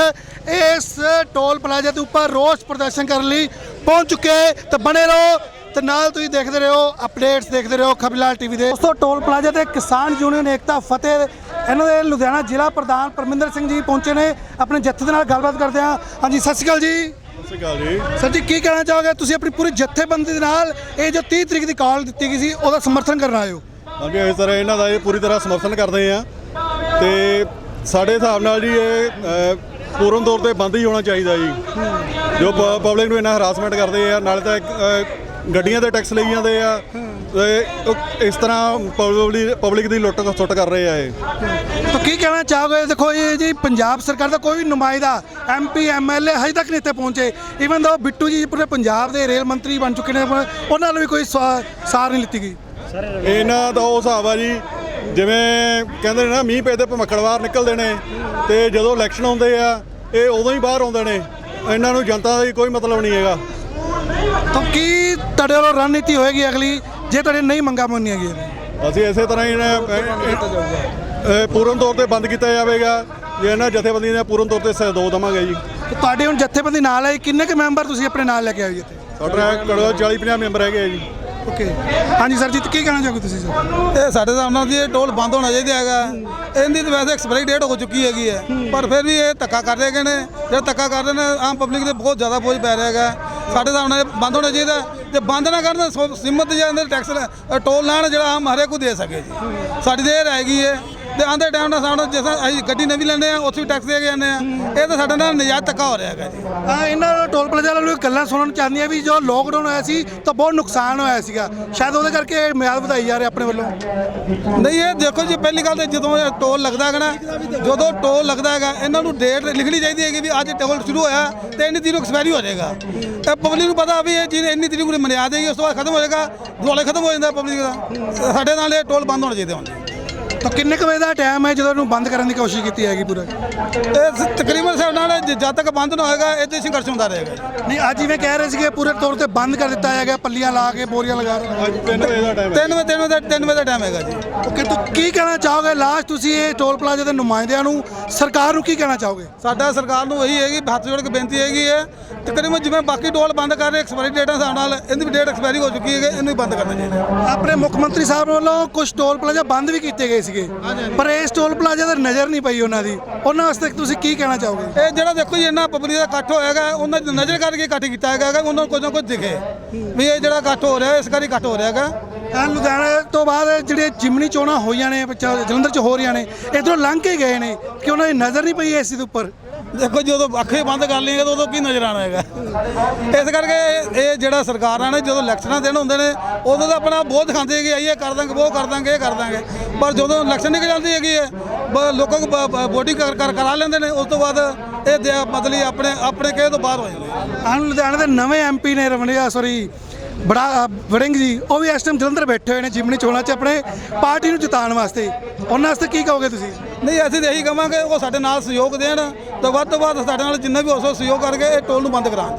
ਇਸ ਟੋਲ ਪਲਾਜ਼ਾ ਦੇ ਉੱਪਰ ਰੋਸ ਪ੍ਰਦਰਸ਼ਨ ਕਰਨ ਲਈ ਪਹੁੰਚ ਚੁੱਕੇ ਤਾਂ ਬਣੇ ਰਹੋ, ਤੇ ਨਾਲ ਤੁਸੀਂ ਦੇਖਦੇ ਰਹੋ, ਅਪਡੇਟਸ ਦੇਖਦੇ ਰਹੋ ਖਬਰਲਾਲ ਟੀਵੀ ਦੇ। ਦੋਸਤੋ, ਟੋਲ ਪਲਾਜ਼ਾ ਤੇ ਕਿਸਾਨ ਯੂਨੀਅਨ ਏਕਤਾ ਫਤਿਹ ਇਹਨਾਂ ਦੇ ਲੁਧਿਆਣਾ ਜ਼ਿਲ੍ਹਾ ਪ੍ਰਧਾਨ ਪਰਮਿੰਦਰ ਸਿੰਘ ਜੀ ਪਹੁੰਚੇ ਨੇ। ਆਪਣੇ ਜੱਥੇ ਦੇ ਨਾਲ ਗੱਲਬਾਤ ਕਰਦੇ ਹਾਂ। ਹਾਂਜੀ, ਸਤਿ ਸ਼੍ਰੀ ਅਕਾਲ ਜੀ। ਸਤਿ ਸ਼੍ਰੀ ਅਕਾਲ ਜੀ। ਸਰ ਜੀ ਕੀ ਕਹਿਣਾ ਚਾਹੋਗੇ? ਤੁਸੀਂ ਆਪਣੀ ਪੂਰੀ ਜਥੇਬੰਦੀ ਦੇ ਨਾਲ ਇਹ ਜੋ 30 ਤਰੀਕ ਦੀ ਕਾਲ ਦਿੱਤੀ ਗਈ ਸੀ ਉਹਦਾ ਸਮਰਥਨ ਕਰਨ ਆਏ ਹੋ? ਹਾਂਜੀ ਇਸ ਤਰ੍ਹਾਂ ਇਹਨਾਂ ਦਾ ਇਹ ਪੂਰੀ ਤਰ੍ਹਾਂ ਸਮਰਥਨ ਕਰਦੇ ਆ ਤੇ ਸਾਡੇ ਹਿਸਾਬ ਨਾਲ ਜੀ ਇਹ ਪੂਰਨ ਤੌਰ ਤੇ ਬੰਦ ਹੀ ਹੋਣਾ ਚਾਹੀਦਾ ਜੀ। ਜੋ ਪਬਲਿਕ ਨੂੰ ਇਹਨਾਂ ਹਰਾਸਮੈਂਟ ਕਰਦੇ ਆ ਨਾਲੇ ਤਾਂ ਗੱਡੀਆਂ ਦੇ ਟੈਕਸ ਲਈ ਜਾਂਦੇ ਆ ਤੇ ਉਹ ਇਸ ਤਰ੍ਹਾਂ ਪਬਲਿਕ ਦੀ ਲੁੱਟ ਸੁੱਟ ਕਰ ਰਹੇ ਆ ਇਹ। ਤਾਂ ਕੀ ਕਹਿਣਾ ਚਾਹੋਗੇ? ਦੇਖੋ ਇਹ ਜੀ ਪੰਜਾਬ ਸਰਕਾਰ ਦਾ ਕੋਈ ਵੀ ਨੁਮਾਇੰਦਾ ਐਮਪੀ ਐਮਐਲਏ ਹਜੇ ਤੱਕ ਨਹੀਂ ਇੱਥੇ ਪਹੁੰਚੇ। ਈਵਨ ਦੋ ਬਿੱਟੂ ਜੀ ਪੂਰੇ ਪੰਜਾਬ ਦੇ ਰੇਲ ਮੰਤਰੀ ਬਣ ਚੁੱਕੇ ਨੇ ਉਹਨਾਂ ਨਾਲ ਵੀ ਕੋਈ ਸਾਰ ਨਹੀਂ ਲਿੱਤੀ ਗਈ। ਇਹਨਾਂ ਦਾ ਉਹ ਹਿਸਾਬ ਆ ਜੀ ਜਿਵੇਂ ਕਹਿੰਦੇ ਨੇ ਨਾ ਮੀਂਹ ਤੇ ਭਮੱਕੜਵਾਰ ਨਿਕਲਦੇ ਨੇ ਤੇ ਜਦੋਂ ਇਲੈਕਸ਼ਨ ਆਉਂਦੇ ਆ ਇਹ ਉਦੋਂ ਹੀ ਬਾਹਰ ਆਉਂਦੇ ਨੇ। ਇਹਨਾਂ ਨੂੰ ਜਨਤਾ ਦਾ ਕੋਈ ਮਤਲਬ ਨਹੀਂ ਹੈਗਾ। ਤਾਂ ਕੀ ਤੁਹਾਡੇ ਵੱਲੋਂ ਰਣਨੀਤੀ ਹੋਏਗੀ ਅਗਲੀ? ਜੇ ਤੁਹਾਡੇ ਨਹੀਂ ਮੰਗਾ ਮੰਨੀਆਂ ਗਈਆਂ ਅਸੀਂ ਇਸੇ ਤਰ੍ਹਾਂ ਹੀ ਇਹਨਾਂ- ਪੂਰਨ ਤੌਰ ਤੇ ਬੰਦ ਕੀਤਾ ਜਾਵੇਗਾ। ਜੇ ਇਹਨਾਂ ਜਥੇਬੰਦੀਆਂ ਨੇ ਪੂਰਨ ਤੌਰ ਤੇ ਸਹਿਯੋਗ ਦੇਵਾਂਗੇ ਜੀ। ਤੇ ਤੁਹਾਡੇ ਹੁਣ ਜਥੇਬੰਦੀ ਨਾਲ ਹੈ ਕਿੰਨੇ ਕੁ ਮੈਂਬਰ ਤੁਸੀਂ ਆਪਣੇ ਨਾਲ ਲੈ ਕੇ ਆਏ ਜੀ ਇੱਥੇ? ਸਾਡਾ ਕੜੋ 40 50 ਮੈਂਬਰ ਹੈਗੇ ਆ ਜੀ। ਓਕੇ। ਹਾਂਜੀ ਸਰ ਜੀ ਤੇ ਕੀ ਕਹਿਣਾ ਚਾਹੋਗੇ ਤੁਸੀਂ ਸਰ? ਇਹ ਸਾਡੇ ਹਿਸਾਬ ਨਾਲ ਜੀ ਇਹ ਟੋਲ ਬੰਦ ਹੋਣਾ ਚਾਹੀਦਾ ਹੈਗਾ। ਇਹਦੀ ਤਾਂ ਵੈਸੇ ਐਕਸਪਾਇਰੀ ਡੇਟ ਹੋ ਚੁੱਕੀ ਹੈਗੀ ਹੈ। ਪਰ ਫਿਰ ਵੀ ਇਹ ਧੱਕਾ ਕਰ ਰਹੇ ਹੈਗੇ ਨੇ। ਜਿਹੜਾ ਧੱਕਾ ਕਰ ਰਹੇ ਨੇ ਆਮ ਪਬਲਿਕ ਤੇ ਬਹੁਤ ਜ਼ਿਆਦਾ ਬੋਝ ਪੈ ਰਿਹਾ ਹੈਗਾ। ਸਾਡੇ ਹਿਸਾਬ ਨਾਲ ਇਹ ਬੰਦ ਹੋਣਾ ਚਾਹੀਦਾ ਜੇ ਬੰਦ ਨਾ ਕਰਨ ਤਾਂ ਸਿਮਤ ਜਾਂ ਅੰਦਰ ਟੈਕਸ ਟੋਲ ਲੈਣ ਜਿਹੜਾ ਆਮ ਹਰੇਕ ਨੂੰ ਦੇ ਸਕੇ ਜੀ। ਸਾਡੀ ਤੇ ਇਹ ਰਹਿ ਗਈ ਹੈ। ਤੇ ਆਂਦੇ ਟਾਈਮ ਨਾਲ ਸਾਨੂੰ ਜਿਸ ਤਰ੍ਹਾਂ ਅਸੀਂ ਗੱਡੀ ਨਵੀਂ ਲੈਂਦੇ ਆ ਉੱਥੇ ਵੀ ਟੈਕਸ ਦੇ ਕੇ ਜਾਂਦੇ ਆ ਇਹ ਤਾਂ ਸਾਡੇ ਨਾਲ ਨਜਾਇਜ਼ ਧੱਕਾ ਹੋ ਰਿਹਾ ਹੈਗਾ ਜੀ। ਆ ਇਹਨਾਂ ਨੂੰ ਟੋਲ ਪਲਾਜ਼ਾ ਵਾਲਿਆਂ ਨੂੰ ਗੱਲਾਂ ਸੁਣਨ ਚਾਹੁੰਦੀਆਂ ਵੀ ਜੋ ਲੋਕਡਾਊਨ ਹੋਇਆ ਸੀ ਤਾਂ ਬਹੁਤ ਨੁਕਸਾਨ ਹੋਇਆ ਸੀਗਾ। ਸ਼ਾਇਦ ਉਹਦੇ ਕਰਕੇ ਇਹ ਮਿਆਦ ਵਧਾਈ ਜਾ ਰਹੇ ਆਪਣੇ ਵੱਲੋਂ। ਨਹੀਂ ਇਹ ਦੇਖੋ ਜੀ ਪਹਿਲੀ ਗੱਲ ਤੇ ਜਦੋਂ ਇਹ ਟੋਲ ਲੱਗਦਾ ਹੈਗਾ ਨਾ ਜਦੋਂ ਟੋਲ ਲੱਗਦਾ ਹੈਗਾ ਇਹਨਾਂ ਨੂੰ ਡੇਟ ਲਿਖਣੀ ਚਾਹੀਦੀ ਹੈਗੀ ਵੀ ਅੱਜ ਟੋਲ ਸ਼ੁਰੂ ਹੋਇਆ ਤੇ ਇੰਨੀ ਤਰੀਕ ਨੂੰ ਐਕਸਪਾਇਰੀ ਹੋ ਜਾਏਗਾ। ਤੇ ਪਬਲਿਕ ਨੂੰ ਪਤਾ ਵੀ ਇਹ ਚੀਜ਼ ਇੰਨੀ ਤਰੀਕ ਨੂੰ ਮਰਿਆ ਦੇਗੀ ਉਸ ਤੋਂ ਬਾਅਦ ਖਤਮ ਹੋ ਜਾਏਗਾ ਦੁਆਲੇ ਖਤਮ ਹੋ ਜਾਂਦਾ ਪਬਲਿਕ ਦਾ। ਸਾਡੇ ਨਾਲ ਇਹ ਟੋਲ ਬੰਦ ਹੋਣਾ ਚਾਹੀਦਾ ਹੁਣ। ਤਾਂ ਕਿੰਨੇ ਕੁ ਵਜੇ ਦਾ ਟਾਈਮ ਹੈ ਜਦੋਂ ਇਹਨੂੰ ਬੰਦ ਕਰਨ ਦੀ ਕੋਸ਼ਿਸ਼ ਕੀਤੀ ਹੈਗੀ ਪੂਰਾ? ਇਹ ਸ- ਤਕਰੀਬਨ ਸਾਡੇ ਨਾਲ ਜ- ਜਦ ਤੱਕ ਬੰਦ ਨਾ ਹੋਏਗਾ ਇੱਥੇ ਸੰਘਰਸ਼ ਹੁੰਦਾ ਰਹੇਗਾ ਜੀ। ਨਹੀਂ ਅੱਜ ਜਿਵੇਂ ਕਹਿ ਰਹੇ ਸੀਗੇ ਪੂਰੇ ਤੌਰ ਤੇ ਬੰਦ ਕਰ ਦਿੱਤਾ ਹੈਗਾ ਪੱਲੀਆਂ ਲਾ ਕੇ ਬੋਰੀਆਂ ਲਗਾ ਕੇ ਅੱਜ 3 ਵਜੇ ਦਾ ਟਾਈਮ ਹੈ ਤਿੰਨ ਵਜੇ ਤਿੰਨ ਵਜੇ ਦਾ ਤਿੰਨ ਵਜੇ ਦਾ ਟਾਈਮ ਹੈਗਾ ਜੀ। ਓਕੇ ਤਾਂ ਕੀ ਕਹਿਣਾ ਚਾਹੋਗੇ? ਲਾਸਟ ਤੁਸੀਂ ਇਹ ਟੋਲ ਪਲਾਜ਼ਾ ਦੇ ਨੁਮਾਇੰਦਿਆਂ ਨੂੰ ਸਰਕਾਰ ਨੂੰ ਕੀ ਕਹਿਣਾ ਚਾਹੋਗੇ? ਸਾਡਾ ਸਰਕਾਰ ਨੂੰ ਇਹੀ ਹੈਗੀ ਹੱਥ ਜੋੜ ਕੇ ਬੇਨਤੀ ਹੈਗੀ ਹੈ ਤਕਰੀਬਨ ਜਿਵੇਂ ਬਾਕੀ ਟੋਲ ਬੰਦ ਕਰ ਰਹੇ ਐਕਸਪਾਇਰੀ ਡੇਟਾਂ ਹਿਸਾਬ ਨਾਲ ਇਹਦੀ ਵੀ ਡੇਟ ਐਕਸਪਾਇਰੀ ਹੋ ਚੁੱਕੀ ਹੈ ਇਹਨੂੰ ਵੀ ਬੰਦ ਕਰਨਾ ਚਾਹੀਦਾ ਆਪਣੇ ਮੁੱਖ ਮੰਤਰੀ ਸਾਹਿਬ ਵੱਲੋਂ ਕੁਝ ਟੋਲ ਪਲਾਜ਼ਾ ਬੰਦ ਵੀ ਕੀਤੇ ਗਏ ਸੀਗੇ। ਪਰ ਇਸ ਟੋਲ ਪਲਾਜ਼ਾ ਤੇ ਨਜ਼ਰ ਨਹੀਂ ਪਈ ਉਹਨਾਂ ਦੀ। ਉਹਨਾਂ ਵਾਸਤੇ ਤੁਸੀਂ ਕੀ ਕਹਿਣਾ ਚਾਹੋਗੇ? ਇਹ ਜਿਹੜਾ ਦੇਖੋ ਜੀ ਇੰਨਾ ਪਬਲਿਕ ਦਾ ਇਕੱਠ ਹੋਇਆਗਾ ਉਹਨਾਂ ਦੀ ਨਜ਼ਰ ਕਰਕੇ ਇਕੱਠ ਕੀਤਾ ਹੈਗਾ ਉਹਨਾਂ ਨੂੰ ਕੁਝ ਨਾ ਕੁਝ ਦਿਖੇ। ਵੀ ਇਹ ਜਿਹੜਾ ਇਕੱਠ ਹੋ ਰਿਹਾ ਇਸ ਕਰਕੇ ਇਕੱਠ ਹੋ ਰਿਹਾ ਹੈਗਾ। ਇਹ ਲੁਧਿਆਣਾ ਤੋਂ ਬਾਅਦ ਜਿਹੜੇ ਜਿਮਨੀ ਚੋਣਾਂ ਹੋਈਆਂ ਨੇ ਜਲੰਧਰ ਚ ਹੋ ਰਹੀਆਂ ਨੇ ਇਧਰੋਂ ਲੰਘ ਕੇ ਗਏ ਨੇ ਕਿ ਉਹਨਾਂ ਦੀ ਨਜ਼ਰ ਨਹੀਂ ਪਈ ਇਸ ਦੇ ਉੱਪਰ? ਦੇਖੋ ਜਦੋਂ ਅੱਖੇ ਬੰਦ ਕਰ ਲਈਆਂ ਤਾਂ ਉਦੋਂ ਕੀ ਨਜ਼ਰ ਆਣਾ ਹੈਗਾ। ਇਸ ਕਰਕੇ ਇਹ ਜਿਹੜਾ ਸਰਕਾਰਾਂ ਨੇ ਜਦੋਂ ਇਲੈਕਸ਼ਨਾਂ ਦਿਨ ਹੁੰਦੇ ਨੇ ਉਦੋਂ ਤਾਂ ਆਪਣਾ ਬਹੁਤ ਦਿਖਾਉਂਦੇ ਕਿ ਆਈਏ ਕਰ ਦਾਂਗੇ ਉਹ ਕਰ ਦਾਂਗੇ ਇਹ ਕਰ ਦਾਂਗੇ। ਪਰ ਜਦੋਂ ਇਲੈਕਸ਼ਨ ਨਿਕਲ ਜਾਂਦੀ ਹੈਗੀ ਹੈ ਬ- ਲੋਕਾਂ ਕੋ ਵੋਟਿੰਗ ਕਰ ਕਰ- ਕਰਾ ਲੈਂਦੇ ਨੇ ਉਸ ਤੋਂ ਬਾਅਦ ਇਹ ਦੇ- ਮਤਲਬ ਆਪਣੇ ਆਪਣੇ ਕਹੇ ਤੋਂ ਬਾਹਰ ਹੋ ਜਾਂਦੇ ਨੇ। ਆਹ ਲੁਧਿਆਣੇ ਦੇ ਨਵੇਂ ਐਮਪੀ ਨੇ ਰਵਣੀਆ ਸੌਰੀ ਬੜਾ ਵੜਿੰਗ ਜੀ ਉਹ ਵੀ ਇਸ ਟਾਈਮ ਜਲੰਧਰ ਬੈਠੇ ਹੋਏ ਨੇ ਜਿਮਨੀ ਚੋਣਾਂ 'ਚ ਆਪਣੇ ਪਾਰਟੀ ਨੂੰ ਜਿਤਾਉਣ ਵਾਸਤੇ। ਉਹਨਾਂ ਵਾਸਤੇ ਕੀ ਕਹੋਗੇ ਤੁਸੀਂ? ਨਹੀਂ ਅਸੀਂ ਤਾਂ ਇਹੀ ਕਹਾਂਗੇ ਉਹ ਸਾਡੇ ਨਾਲ ਸਹਿਯੋਗ ਦੇਣ ਤਾਂ ਵੱਧ ਤੋਂ ਵੱਧ ਸਾਡੇ ਨਾਲ ਜਿੰਨਾ ਵੀ ਹੋ ਸਕਦਾ ਸਹਿਯੋਗ ਕਰਕੇ ਇਹ ਟੋਲ ਨੂੰ ਬੰਦ ਕਰਾਉਣ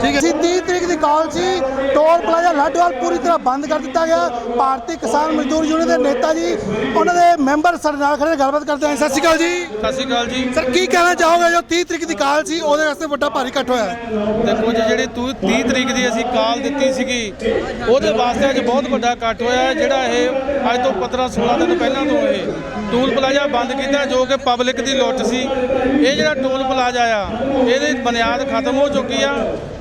ਠੀਕ ਹੈ ਜੀ 30 ਤਰੀਕ ਦੀ ਕਾਲ ਸੀ। ਟੋਲ ਪਲਾਜ਼ਾ ਲਾਡੋਵਾਲ ਪੂਰੀ ਤਰ੍ਹਾਂ ਬੰਦ ਕਰ ਦਿੱਤਾ ਗਿਆ। ਭਾਰਤੀ ਕਿਸਾਨ ਮਜ਼ਦੂਰ ਯੂਨੀਅਨ ਦੇ ਨੇਤਾ ਜੀ ਉਹਨਾਂ ਦੇ ਮੈਂਬਰ ਸਾਡੇ ਨਾਲ ਖੜੇ ਗੱਲਬਾਤ ਕਰਦੇ ਹਾਂ। ਸਤਿ ਸ਼੍ਰੀ ਅਕਾਲ ਜੀ। ਸਤਿ ਸ਼੍ਰੀ ਅਕਾਲ ਜੀ। ਸਰ ਕੀ ਕਹਿਣਾ ਚਾਹੋਗੇ? ਜੋ 30 ਤਰੀਕ ਦੀ ਕਾਲ ਸੀ ਉਹਦੇ ਵਾਸਤੇ ਵੱਡਾ ਭਾਰੀ ਇਕੱਠ ਹੋਇਆ ਹੈ। ਦੇਖੋ ਜੀ ਜਿਹੜੀ ਤੂੰ 30 ਤਰੀਕ ਦੀ ਅਸੀਂ ਕਾਲ ਦਿੱਤੀ ਸੀਗੀ ਉਹਦੇ ਵਾਸਤੇ ਅੱਜ ਬਹੁਤ ਵੱਡਾ ਇਕੱਠ ਹੋਇਆ ਹੈ, ਜਿਹੜਾ ਇਹ ਅੱਜ ਤੋਂ 15 16 ਦਿਨ ਪਹਿਲਾਂ ਤੋਂ ਇਹ ਟੂਲ ਪਲਾਜ਼ਾ ਬੰਦ ਕੀਤਾ ਜੋ ਕਿ ਪਬਲਿਕ ਦੀ ਲੁੱਟ ਸੀ। ਇਹ ਜਿਹੜਾ ਟੂਲ ਪਲਾਜ਼ਾ ਆ, ਇਹਦੀ ਬੁਨਿਆਦ ਖਤਮ ਹੋ ਚੁੱਕੀ ਆ,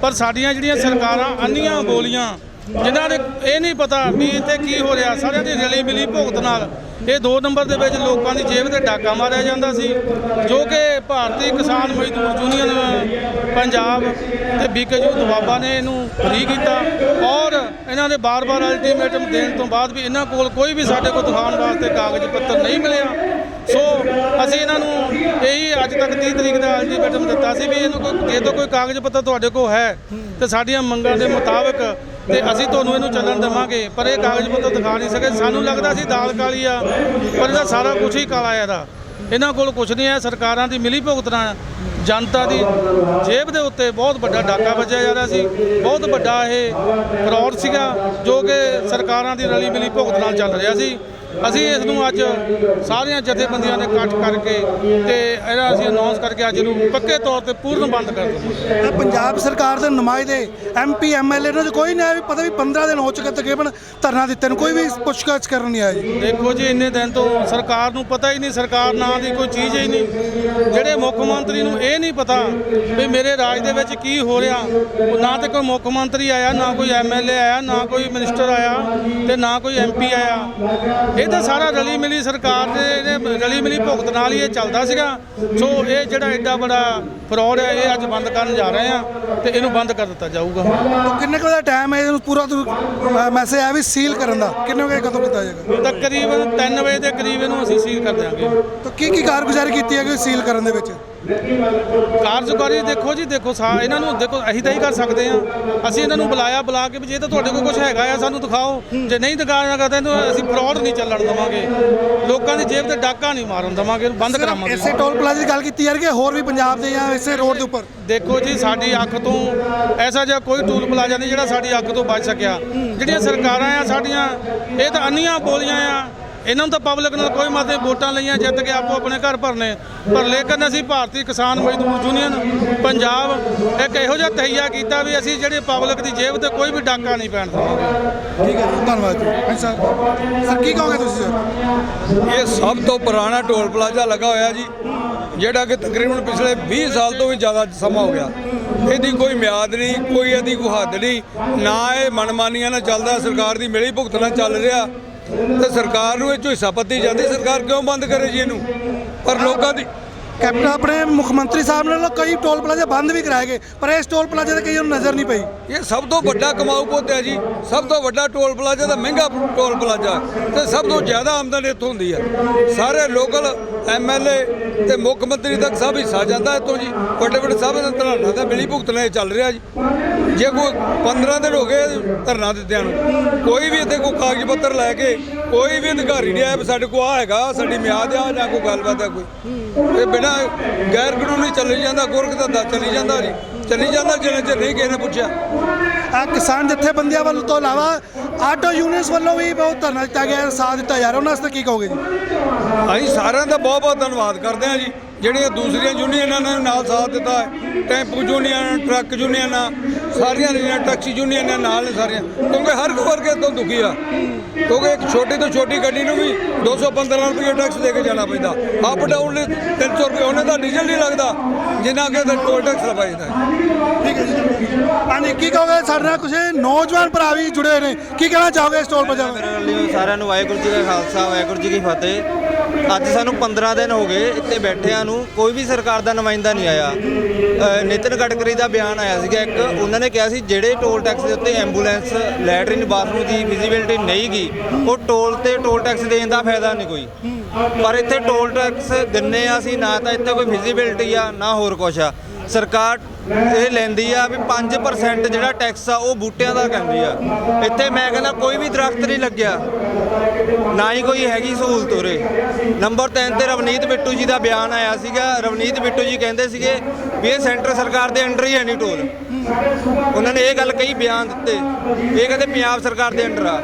ਪਰ ਸਾਡੀਆਂ ਜਿਹੜੀਆਂ ਸਰਕਾਰਾਂ ਅੰਨੀਆਂ ਬੋਲੀਆਂ ਜਿਨ੍ਹਾਂ ਦੇ ਇਹ ਨਹੀਂ ਪਤਾ ਵੀ ਇੱਥੇ ਕੀ ਹੋ ਰਿਹਾ, ਸਾਰਿਆਂ ਦੀ ਰਲੀ ਮਿਲੀ ਭੁਗਤ ਨਾਲ ਇਹ ਦੋ ਨੰਬਰ ਦੇ ਵਿੱਚ ਲੋਕਾਂ ਦੀ ਜੇਬ ਤੇ ਡਾਕਾ ਮਾਰਿਆ ਜਾਂਦਾ ਸੀ, ਜੋ ਕਿ ਭਾਰਤੀ ਕਿਸਾਨ ਮਜ਼ਦੂਰ ਯੂਨੀਅਨ, ਪੰਜਾਬ ਤੇ ਬੀਕੇਯੂ ਦਵਾਬਾ ਨੇ ਇਹਨੂੰ ਫਰੀ ਕੀਤਾ ਔਰ ਇਹਨਾਂ ਨੇ ਬਾਰ-ਬਾਰ ਅਲਟੀਮੇਟਮ ਦੇਣ ਤੋਂ ਬਾਅਦ ਵੀ ਇਹਨਾਂ ਕੋਲ ਕੋਈ ਵੀ ਸਾਡੇ ਕੋਲ ਦਿਖਾਉਣ ਵਾਸਤੇ ਕਾਗਜ਼ ਪੱਤਰ ਨਹੀਂ ਮਿਲਿਆ। ਸੋ ਅਸੀਂ ਇਹਨਾਂ ਨੂੰ ਇਹੀ ਅੱਜ ਤੱਕ 30 ਤਰੀਕ ਦਾ ਅਲਟੀਮੇਟਮ ਦਿੱਤਾ ਸੀ ਵੀ ਇਹਨੂੰ ਕੋਈ ਜੇ ਤਾਂ ਕੋਈ ਕਾਗਜ਼ ਪੱਤਰ ਤੁਹਾਡੇ ਕੋਲ ਹੈ, ਤੇ ਸਾਡੀਆਂ ਮੰਗਾਂ ਦੇ ਮੁਤਾਬਕ ਤੇ ਅਸੀਂ ਤੁਹਾਨੂੰ ਇਹਨੂੰ ਚੱਲਣ ਦੇਵਾਂਗੇ, ਪਰ ਇਹ ਕਾਗਜ਼ ਪੱਤਰ ਦਿਖਾ ਨਹੀਂ ਸਕੇ। ਸਾਨੂੰ ਲੱਗਦਾ ਸੀ ਦਾਲ ਕਾਲੀ ਆ, ਪਰ ਇਹਦਾ ਸਾਰਾ ਕੁਝ ਹੀ ਕਾਲਾ ਆ ਇਹਦਾ। ਇਹਨਾਂ ਕੋਲ ਕੁਝ ਨਹੀਂ ਹੈ, ਸਰਕਾਰਾਂ ਦੀ ਮਿਲੀ ਭੁਗਤਣਾ ਜਨਤਾ ਦੀ ਜੇਬ ਦੇ ਉੱਤੇ ਬਹੁਤ ਵੱਡਾ ਡਾਕਾ ਵੱਜਿਆ ਜਾ ਰਿਹਾ ਸੀ। ਬਹੁਤ ਵੱਡਾ ਇਹ ਫਰਾਡ ਸੀਗਾ, ਜੋ ਕਿ ਸਰਕਾਰਾਂ ਦੀ ਰਲੀ ਮਿਲੀ ਭੁਗਤ ਨਾਲ ਚੱਲ ਰਿਹਾ ਸੀ। ਅਸੀਂ ਇਸ ਨੂੰ ਅੱਜ ਸਾਰੀਆਂ ਜਥੇਬੰਦੀਆਂ ਨੇ ਇਕੱਠ ਕਰਕੇ ਤੇ ਇਹਦਾ ਅਸੀਂ ਅਨਾਉਂਸ ਕਰਕੇ ਅੱਜ ਇਹਨੂੰ ਪੱਕੇ ਤੌਰ ਤੇ ਪੂਰਨ ਬੰਦ ਕਰ ਦਿੱਤਾ। ਪੰਜਾਬ ਸਰਕਾਰ ਦੇ ਨੁਮਾਇੰਦੇ ਐਮਪੀ ਐਮਐਲਏ ਨੂੰ ਕੋਈ ਨਹੀਂ ਆਇਆ ਵੀ ਪਤਾ ਵੀ 15 ਦਿਨ ਹੋ ਚੁੱਕੇ ਤਕਰੀਬਨ ਧਰਨਾ ਦਿੱਤੇ ਨੂੰ ਕੋਈ ਵੀ ਪੁੱਛਗਿੱਛ ਕਰਨ ਨਹੀਂ ਆਇਆ ਜੀ। ਦੇਖੋ ਜੀ ਇੰਨੇ ਦਿਨ ਤੋਂ ਸਰਕਾਰ ਨੂੰ ਪਤਾ ਹੀ ਨਹੀਂ ਸਰਕਾਰ ਨਾਂ ਦੀ ਕੋਈ ਚੀਜ਼ ਹੀ ਨਹੀਂ। ਜਿਹੜੇ ਮੁੱਖ ਮੰਤਰੀ ਨੂੰ ਇਹ ਨਹੀਂ ਪਤਾ ਵੀ ਮੇਰੇ ਰਾਜ ਦੇ ਵਿੱਚ ਕੀ ਹੋ ਰਿਹਾ ਨਾ ਤੇ ਕੋਈ ਮੁੱਖ ਮੰਤਰੀ ਆਇਆ ਨਾ ਕੋਈ ਐਮਐਲਏ ਆਇਆ ਨਾ ਕੋਈ ਮਿਨਿਸਟਰ ਆਇਆ ਤੇ ਨਾ ਕੋਈ ਐਮਪੀ ਆਇਆ। ਇਹ ਤਾਂ ਸਾਰਾ ਰਲੀ ਮਿਲੀ ਸਰਕਾਰ ਦੇ ਇਹਨੇ ਰਲੀ ਮਿਲੀ ਭੁਗਤ ਨਾਲ ਹੀ ਇਹ ਚੱਲਦਾ ਸੀਗਾ। ਸੋ ਇਹ ਜਿਹੜਾ ਐਡਾ ਬੜਾ ਫਰਾਡ ਹੈ ਇਹ ਅੱਜ ਬੰਦ ਕਰਨ ਜਾ ਰਹੇ ਆ ਤੇ ਇਹਨੂੰ ਬੰਦ ਕਰ ਦਿੱਤਾ ਜਾਊਗਾ। ਕਿੰਨੇ ਕੁ ਦਾ ਟਾਈਮ ਹੈ? ਇਹਨੂੰ ਪੂਰਾ ਮੈਸੇਜ ਆਇਆ ਵੀ ਸੀਲ ਕਰਨ ਦਾ। ਕਿੰਨੇ ਵਜੇ ਕਦੋਂ ਕੀਤਾ ਜਾਏਗਾ? ਤਕਰੀਬਨ 3 ਵਜੇ ਦੇ ਕਰੀਬ ਇਹਨੂੰ ਅਸੀਂ ਸੀਲ ਕਰ ਦਿਆਂਗੇ। ਤਾਂ ਕੀ ਕੀ ਕਾਰਗੁਜ਼ਾਰੀ ਕੀਤੀ ਹੈ ਕਿ ਸੀਲ ਕਰਨ ਦੇ ਵਿੱਚ? ਕਾਰਜਕਾਰੀ ਦੇਖੋ ਜੀ ਦੇਖੋ ਸਾ ਇਹਨਾਂ ਨੂੰ ਦੇਖੋ ਅਸੀਂ ਤਾਂ ਹੀ ਕਰ ਸਕਦੇ ਆ ਅਸੀਂ ਇਹਨਾਂ ਨੂੰ ਬੁਲਾਇਆ ਬੁਲਾ ਕੇ ਵੀ ਜੇ ਤਾਂ ਤੁਹਾਡੇ ਕੋਲ ਕੁਝ ਹੈਗਾ ਆ ਸਾਨੂੰ ਦਿਖਾਓ। ਜੇ ਨਹੀਂ ਦਿਖਾਣਾ ਕਰਦੇ ਤਾਂ ਅਸੀਂ ਫਰਾਡ ਨਹੀਂ ਚੱਲਣ ਦਵਾਂਗੇ। ਲੋਕਾਂ ਦੀ ਜੇਬ ਤੇ ਡਾਕਾ ਨਹੀਂ ਮਾਰਨ ਦਵਾਂਗੇ ਬੰਦ ਕਰਾਵਾਂਗੇ। ਇਸੇ ਟੋਲ ਪਲਾਜ਼ਾ ਦੀ ਗੱਲ ਕੀਤੀ ਯਾਰ ਕਿ ਹੋਰ ਵੀ ਪੰਜਾਬ ਦੇ ਜਾਂ ਇਸੇ ਰੋਡ ਦੇ ਉੱਪਰ? ਦੇਖੋ ਜੀ ਸਾਡੀ ਅੱਖ ਤੋਂ ਐਸਾ ਜਿਹਾ ਕੋਈ ਟੂਲ ਪਲਾਜ਼ਾ ਨਹੀਂ ਜਿਹੜਾ ਸਾਡੀ ਅੱਖ ਤੋਂ ਬਚ ਸਕਿਆ। ਜਿਹੜੀਆਂ ਸਰਕਾਰਾਂ ਆ ਸਾਡੀਆਂ ਇਹ ਤਾਂ ਅੰਨੀਆਂ ਬੋਲੀਆਂ ਆ। ਇਹਨਾਂ ਨੂੰ ਤਾਂ ਪਬਲਿਕ ਨਾਲ ਕੋਈ ਮਤੇ ਵੋਟਾਂ ਲਈਆਂ ਜਿੱਤ ਕੇ ਆਪੋ ਆਪਣੇ ਘਰ ਭਰਨੇ। ਪਰ ਲੇਕਿਨ ਅਸੀਂ ਭਾਰਤੀ ਕਿਸਾਨ ਮਜ਼ਦੂਰ ਯੂਨੀਅਨ ਪੰਜਾਬ ਇੱਕ ਇਹੋ ਜਿਹਾ ਤਹਈਆ ਕੀਤਾ ਵੀ ਅਸੀਂ ਜਿਹੜੇ ਪਬਲਿਕ ਦੀ ਜੇਬ ਤੇ ਕੋਈ ਵੀ ਡਾਕਾ ਨਹੀਂ ਪੈਣ ਦੇਵਾਂਗੇ ਠੀਕ ਹੈ ਧੰਨਵਾਦ ਜੀ। ਸਰ ਸਰ ਕੀ ਕਹੋਗੇ ਤੁਸੀਂ? ਸਰ ਇਹ ਸਭ ਤੋਂ ਪੁਰਾਣਾ ਟੋਲ ਪਲਾਜ਼ਾ ਲੱਗਾ ਹੋਇਆ ਜੀ ਜਿਹੜਾ ਕਿ ਤਕਰੀਬਨ ਪਿਛਲੇ 20 ਸਾਲ ਤੋਂ ਵੀ ਜ਼ਿਆਦਾ ਸਮਾਂ ਹੋ ਗਿਆ। ਇਹਦੀ ਕੋਈ ਮਿਆਦ ਨਹੀਂ ਕੋਈ ਇਹਦੀ ਕੋਈ ਹੱਦ ਨਹੀਂ ਨਾ ਇਹ ਮਨਮਾਨੀਆਂ ਨਾਲ ਚੱਲਦਾ ਸਰਕਾਰ ਦੀ ਮਿਲੀ ਭੁਗਤ ਨਾਲ ਚੱਲ ਰਿਹਾ। ਤੇ ਸਰਕਾਰ ਨੂੰ ਇਹ 'ਚੋਂ ਹਿੱਸਾ ਪੱਤੀ ਜਾਂਦੀ, ਸਰਕਾਰ ਕਿਉਂ ਬੰਦ ਕਰੇ ਜੀ ਇਹਨੂੰ? ਪਰ ਲੋਕਾਂ ਦੀ ਕੈਪਟਨ ਆਪਣੇ ਮੁੱਖ ਮੰਤਰੀ ਸਾਹਿਬ ਨਾਲ ਕਈ ਟੋਲ ਪਲਾਜ਼ਾ ਬੰਦ ਵੀ ਕਰਾਏ ਗਏ, ਪਰ ਇਸ ਟੋਲ ਪਲਾਜੇ ਤੇ ਕਈ ਨੂੰ ਨਜ਼ਰ ਨਹੀਂ ਪਈ। ਇਹ ਸਭ ਤੋਂ ਵੱਡਾ ਕਮਾਊ ਪੁੱਤ ਹੈ ਜੀ। ਸਭ ਤੋਂ ਵੱਡਾ ਟੋਲ ਪਲਾਜ਼ਾ ਦਾ ਮਹਿੰਗਾ ਟੋਲ ਪਲਾਜ਼ਾ ਹੈ ਤੇ ਸਭ ਤੋਂ ਜ਼ਿਆਦਾ ਆਮਦਨ ਇੱਥੋਂ ਹੁੰਦੀ ਹੈ। ਸਾਰੇ ਲੋਕਲ ਐਮਐਲਏ ਤੇ ਮੁੱਖ ਮੰਤਰੀ ਤੱਕ ਸਭ ਹਿੱਸਾ ਜਾਂਦਾ ਇੱਥੋਂ ਜੀ। ਵੱਡੇ ਵੱਡੇ ਸਭ ਦੇ ਧਰਨਾ ਦਾ ਮਿਲੀ ਭੁਗਤਣਾ ਇਹ ਚੱਲ ਰਿਹਾ ਜੀ। ਜੇ ਕੋਈ 15 ਦਿਨ ਹੋ ਗਏ ਧਰਨਾ ਦਿੱਤਿਆਂ ਨੂੰ, ਕੋਈ ਵੀ ਇੱਥੇ ਕੋਈ ਕਾਗਜ਼ ਪੱਤਰ ਲੈ ਕੇ ਕੋਈ ਵੀ ਅਧਿਕਾਰੀ ਨਹੀਂ ਆਇਆ ਵੀ ਸਾਡੇ ਕੋਲ ਆ ਹੈਗਾ ਸਾਡੀ ਮਿਆਦ ਆ ਜਾਂ ਕੋਈ ਗੱਲਬਾਤ ਹੈ ਕੋਈ। ਇਹ ਬਿਨਾਂ ਗੈਰ ਕਾਨੂੰਨੀ ਚੱਲੀ ਜਾਂਦਾ ਗੁਰਕ ਧੰਦਾ ਚੱਲੀ ਜਾਂਦਾ ਜੀ। ਚੱਲੀ ਜਾਂਦਾ ਜਿੰਨੇ ਚਿਰ ਨਹੀਂ ਕਿਸੇ ਨੇ ਪੁੱਛਿਆ। ਆ ਕਿਸਾਨ ਜਥੇਬੰਦੀਆਂ ਵੱਲੋਂ ਤੋਂ ਇਲਾਵਾ ਆਟੋ ਯੂਨੀਅਨਸ ਵੱਲੋਂ ਵੀ ਬਹੁਤ ਧਰਨਾ ਦਿੱਤਾ ਗਿਆ ਸਾਥ ਦਿੱਤਾ ਜਾ ਰਿਹਾ। ਉਹਨਾਂ ਵਾਸਤੇ ਕੀ ਕਹੋਗੇ ਜੀ? ਅਸੀਂ ਸਾਰਿਆਂ ਦਾ ਬਹੁਤ ਬਹੁਤ ਧੰਨਵਾਦ ਕਰਦੇ ਹਾਂ ਜੀ। ਜਿਹੜੀਆਂ ਦੂਸਰੀਆਂ ਯੂਨੀਅਨਾਂ ਨੇ ਨਾਲ ਸਾਥ ਦਿੱਤਾ ਹੈ ਟੈਂਪੂ ਯੂਨੀਅਨ ਟਰੱਕ ਯੂਨੀਅਨ ਸਾਰੀਆਂ ਜਿਹੜੀਆਂ ਟੈਕਸੀ ਯੂਨੀਅਨਾਂ ਨਾਲ ਨੇ ਸਾਰੀਆਂ। ਕਿਉਂਕਿ ਹਰ ਵਰਗ ਤੋਂ ਦੁਖੀ ਆ। ਕਿਉਂਕਿ ਇੱਕ ਛੋਟੀ ਤੋਂ ਛੋਟੀ ਗੱਡੀ ਨੂੰ ਵੀ 215 ਰੁਪਏ ਟੈਕਸ ਦੇ ਕੇ ਜਾਣਾ ਪੈਂਦਾ। ਅਪ ਡਾਊਨ ਲਈ 300 ਰੁਪਏ ਉਹਨੇ ਦਾ ਡੀਜ਼ਲ ਨਹੀਂ ਲੱਗਦਾ। ਜਿੰਨਾ ਕਿ ਤੇ ਟੋਲ ਟੈਕਸ ਲਗਾਈਦਾ ਠੀਕ ਹੈ ਜੀ। ਹਾਂਜੀ ਕੀ ਕਹੋਗੇ? ਸਾਡੇ ਨਾਲ ਕੁਝ ਨੌਜਵਾਨ ਭਰਾ ਵੀ ਜੁੜੇ ਨੇ। ਕੀ ਕਹਿਣਾ ਚਾਹੋਗੇ ਇਸ ਟੋਲ ਲਈ ਸਾਰਿਆਂ ਨੂੰ ਵਾਹਿਗੁਰੂ ਜੀ ਦਾ ਖਾਲਸਾ ਵਾਹਿਗੁਰੂ ਜੀ ਕੀ ਫਤਿਹ। ਅੱਜ ਸਾਨੂੰ 15 ਦਿਨ ਹੋ ਗਏ ਇੱਥੇ ਬੈਠਿਆਂ ਨੂੰ ਕੋਈ ਵੀ ਸਰਕਾਰ ਦਾ ਨੁਮਾਇੰਦਾ ਨਹੀਂ ਆਇਆ। ਅ, ਨਿਤਿਨ ਗਡਕਰੀ ਦਾ ਬਿਆਨ ਆਇਆ ਸੀਗਾ ਇੱਕ ਉਹਨਾਂ ਨੇ ਕਿਹਾ ਸੀ ਜਿਹੜੇ ਟੋਲ ਟੈਕਸ ਦੇ ਉੱਤੇ ਐਂਬੂਲੈਂਸ ਲੈਟਰਿਨ ਬਾਥਰੂਮ ਦੀ ਵਿਜ਼ਿਬਿਲਟੀ ਨਹੀਂ ਗਈ ਉਹ ਟੋਲ ਤੇ ਟੋਲ ਟੈਕਸ ਦੇਣ ਦਾ ਫਾਇਦਾ ਨਹੀਂ ਕੋਈ। ਪਰ ਇੱਥੇ ਟੋਲ ਟੈਕਸ ਦਿੰਨੇ ਆ ਅਸੀਂ ਨਾ ਤਾਂ ਇੱਥੇ ਕੋਈ ਵਿਜ਼ਿਬਿਲਟੀ ਆ ਨਾ ਹੋਰ ਕੁਛ ਆ। ਸਰਕਾਰ ਇਹ ਲੈਂਦੀ ਆ ਵੀ 5% ਜਿਹੜਾ ਟੈਕਸ ਆ ਉਹ ਬੂਟਿਆਂ ਦਾ ਕਹਿੰਦੀ ਆ। ਇੱਥੇ ਮੈਂ ਕਹਿੰਦਾ ਕੋਈ ਵੀ ਦਰਖਤ ਨਹੀਂ ਲੱਗਿਆ। ਨਾ ਹੀ ਕੋਈ ਹੈਗੀ ਸਹੂਲਤ ਉਰੇ। ਨੰਬਰ 3 ਤੇ ਰਵਨੀਤ ਬਿੱਟੂ ਜੀ ਦਾ ਬਿਆਨ ਆਇਆ ਸੀਗਾ। ਰਵਨੀਤ ਬਿੱਟੂ ਜੀ ਕਹਿੰਦੇ ਸੀਗੇ ਵੀ ਇਹ ਸੈਂਟਰ ਸਰਕਾਰ ਦੇ ਅੰਡਰ ਹੀ ਹੈ ਨਹੀਂ ਟੋਲ। ਉਹਨਾਂ ਨੇ ਇਹ ਗੱਲ ਕਹੀ, ਬਿਆਨ ਦਿੱਤੇ। ਇਹ ਕਹਿੰਦੇ ਪੰਜਾਬ ਸਰਕਾਰ ਦੇ ਅੰਡਰ ਆ।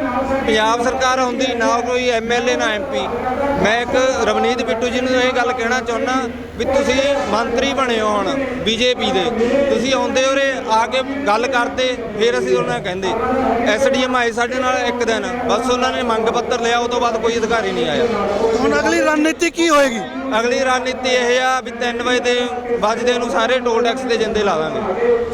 ਪੰਜਾਬ ਸਰਕਾਰ ਹੁੰਦੀ ਨਾ ਕੋਈ ਐਮਐਲਏ ਨਾ ਐਮਪੀ ਮੈਂ ਇੱਕ ਰਵਨੀਤ ਬਿੱਟੂ ਜੀ ਨੂੰ ਇਹ ਗੱਲ ਕਹਿਣਾ ਚਾਹੁੰਦਾ ਵੀ ਤੁਸੀਂ ਮੰਤਰੀ ਬਣੇ ਹੋ ਹੁਣ ਬੀਜੇਪੀ ਦੇ। ਤੁਸੀਂ ਆਉਂਦੇ ਉਰੇ ਆ ਕੇ ਗੱਲ ਕਰਦੇ ਫਿਰ ਅਸੀਂ ਉਹਨਾਂ ਨੂੰ ਕਹਿੰਦੇ। ਐਸਡੀਐਮ ਆਏ ਸਾਡੇ ਨਾਲ ਇੱਕ ਦਿਨ ਬਸ ਉਹਨਾਂ ਨੇ ਮੰਗ ਪੱਤਰ ਲਿਆ ਉਹ ਤੋਂ ਬਾਅਦ ਕੋਈ ਅਧਿਕਾਰੀ ਨਹੀਂ ਆਇਆ। ਹੁਣ ਅਗਲੀ ਰਣਨੀਤੀ ਕੀ ਹੋਏਗੀ? ਅਗਲੀ ਰਣਨੀਤੀ ਇਹ ਆ ਵੀ 3 ਵਜੇ ਦੇ ਵੱਜਦੇ ਨੂੰ ਸਾਰੇ ਟੋਲ ਟੈਕਸ ਦੇ ਜਿੰਦੇ ਲਾ ਦਾਂਗੇ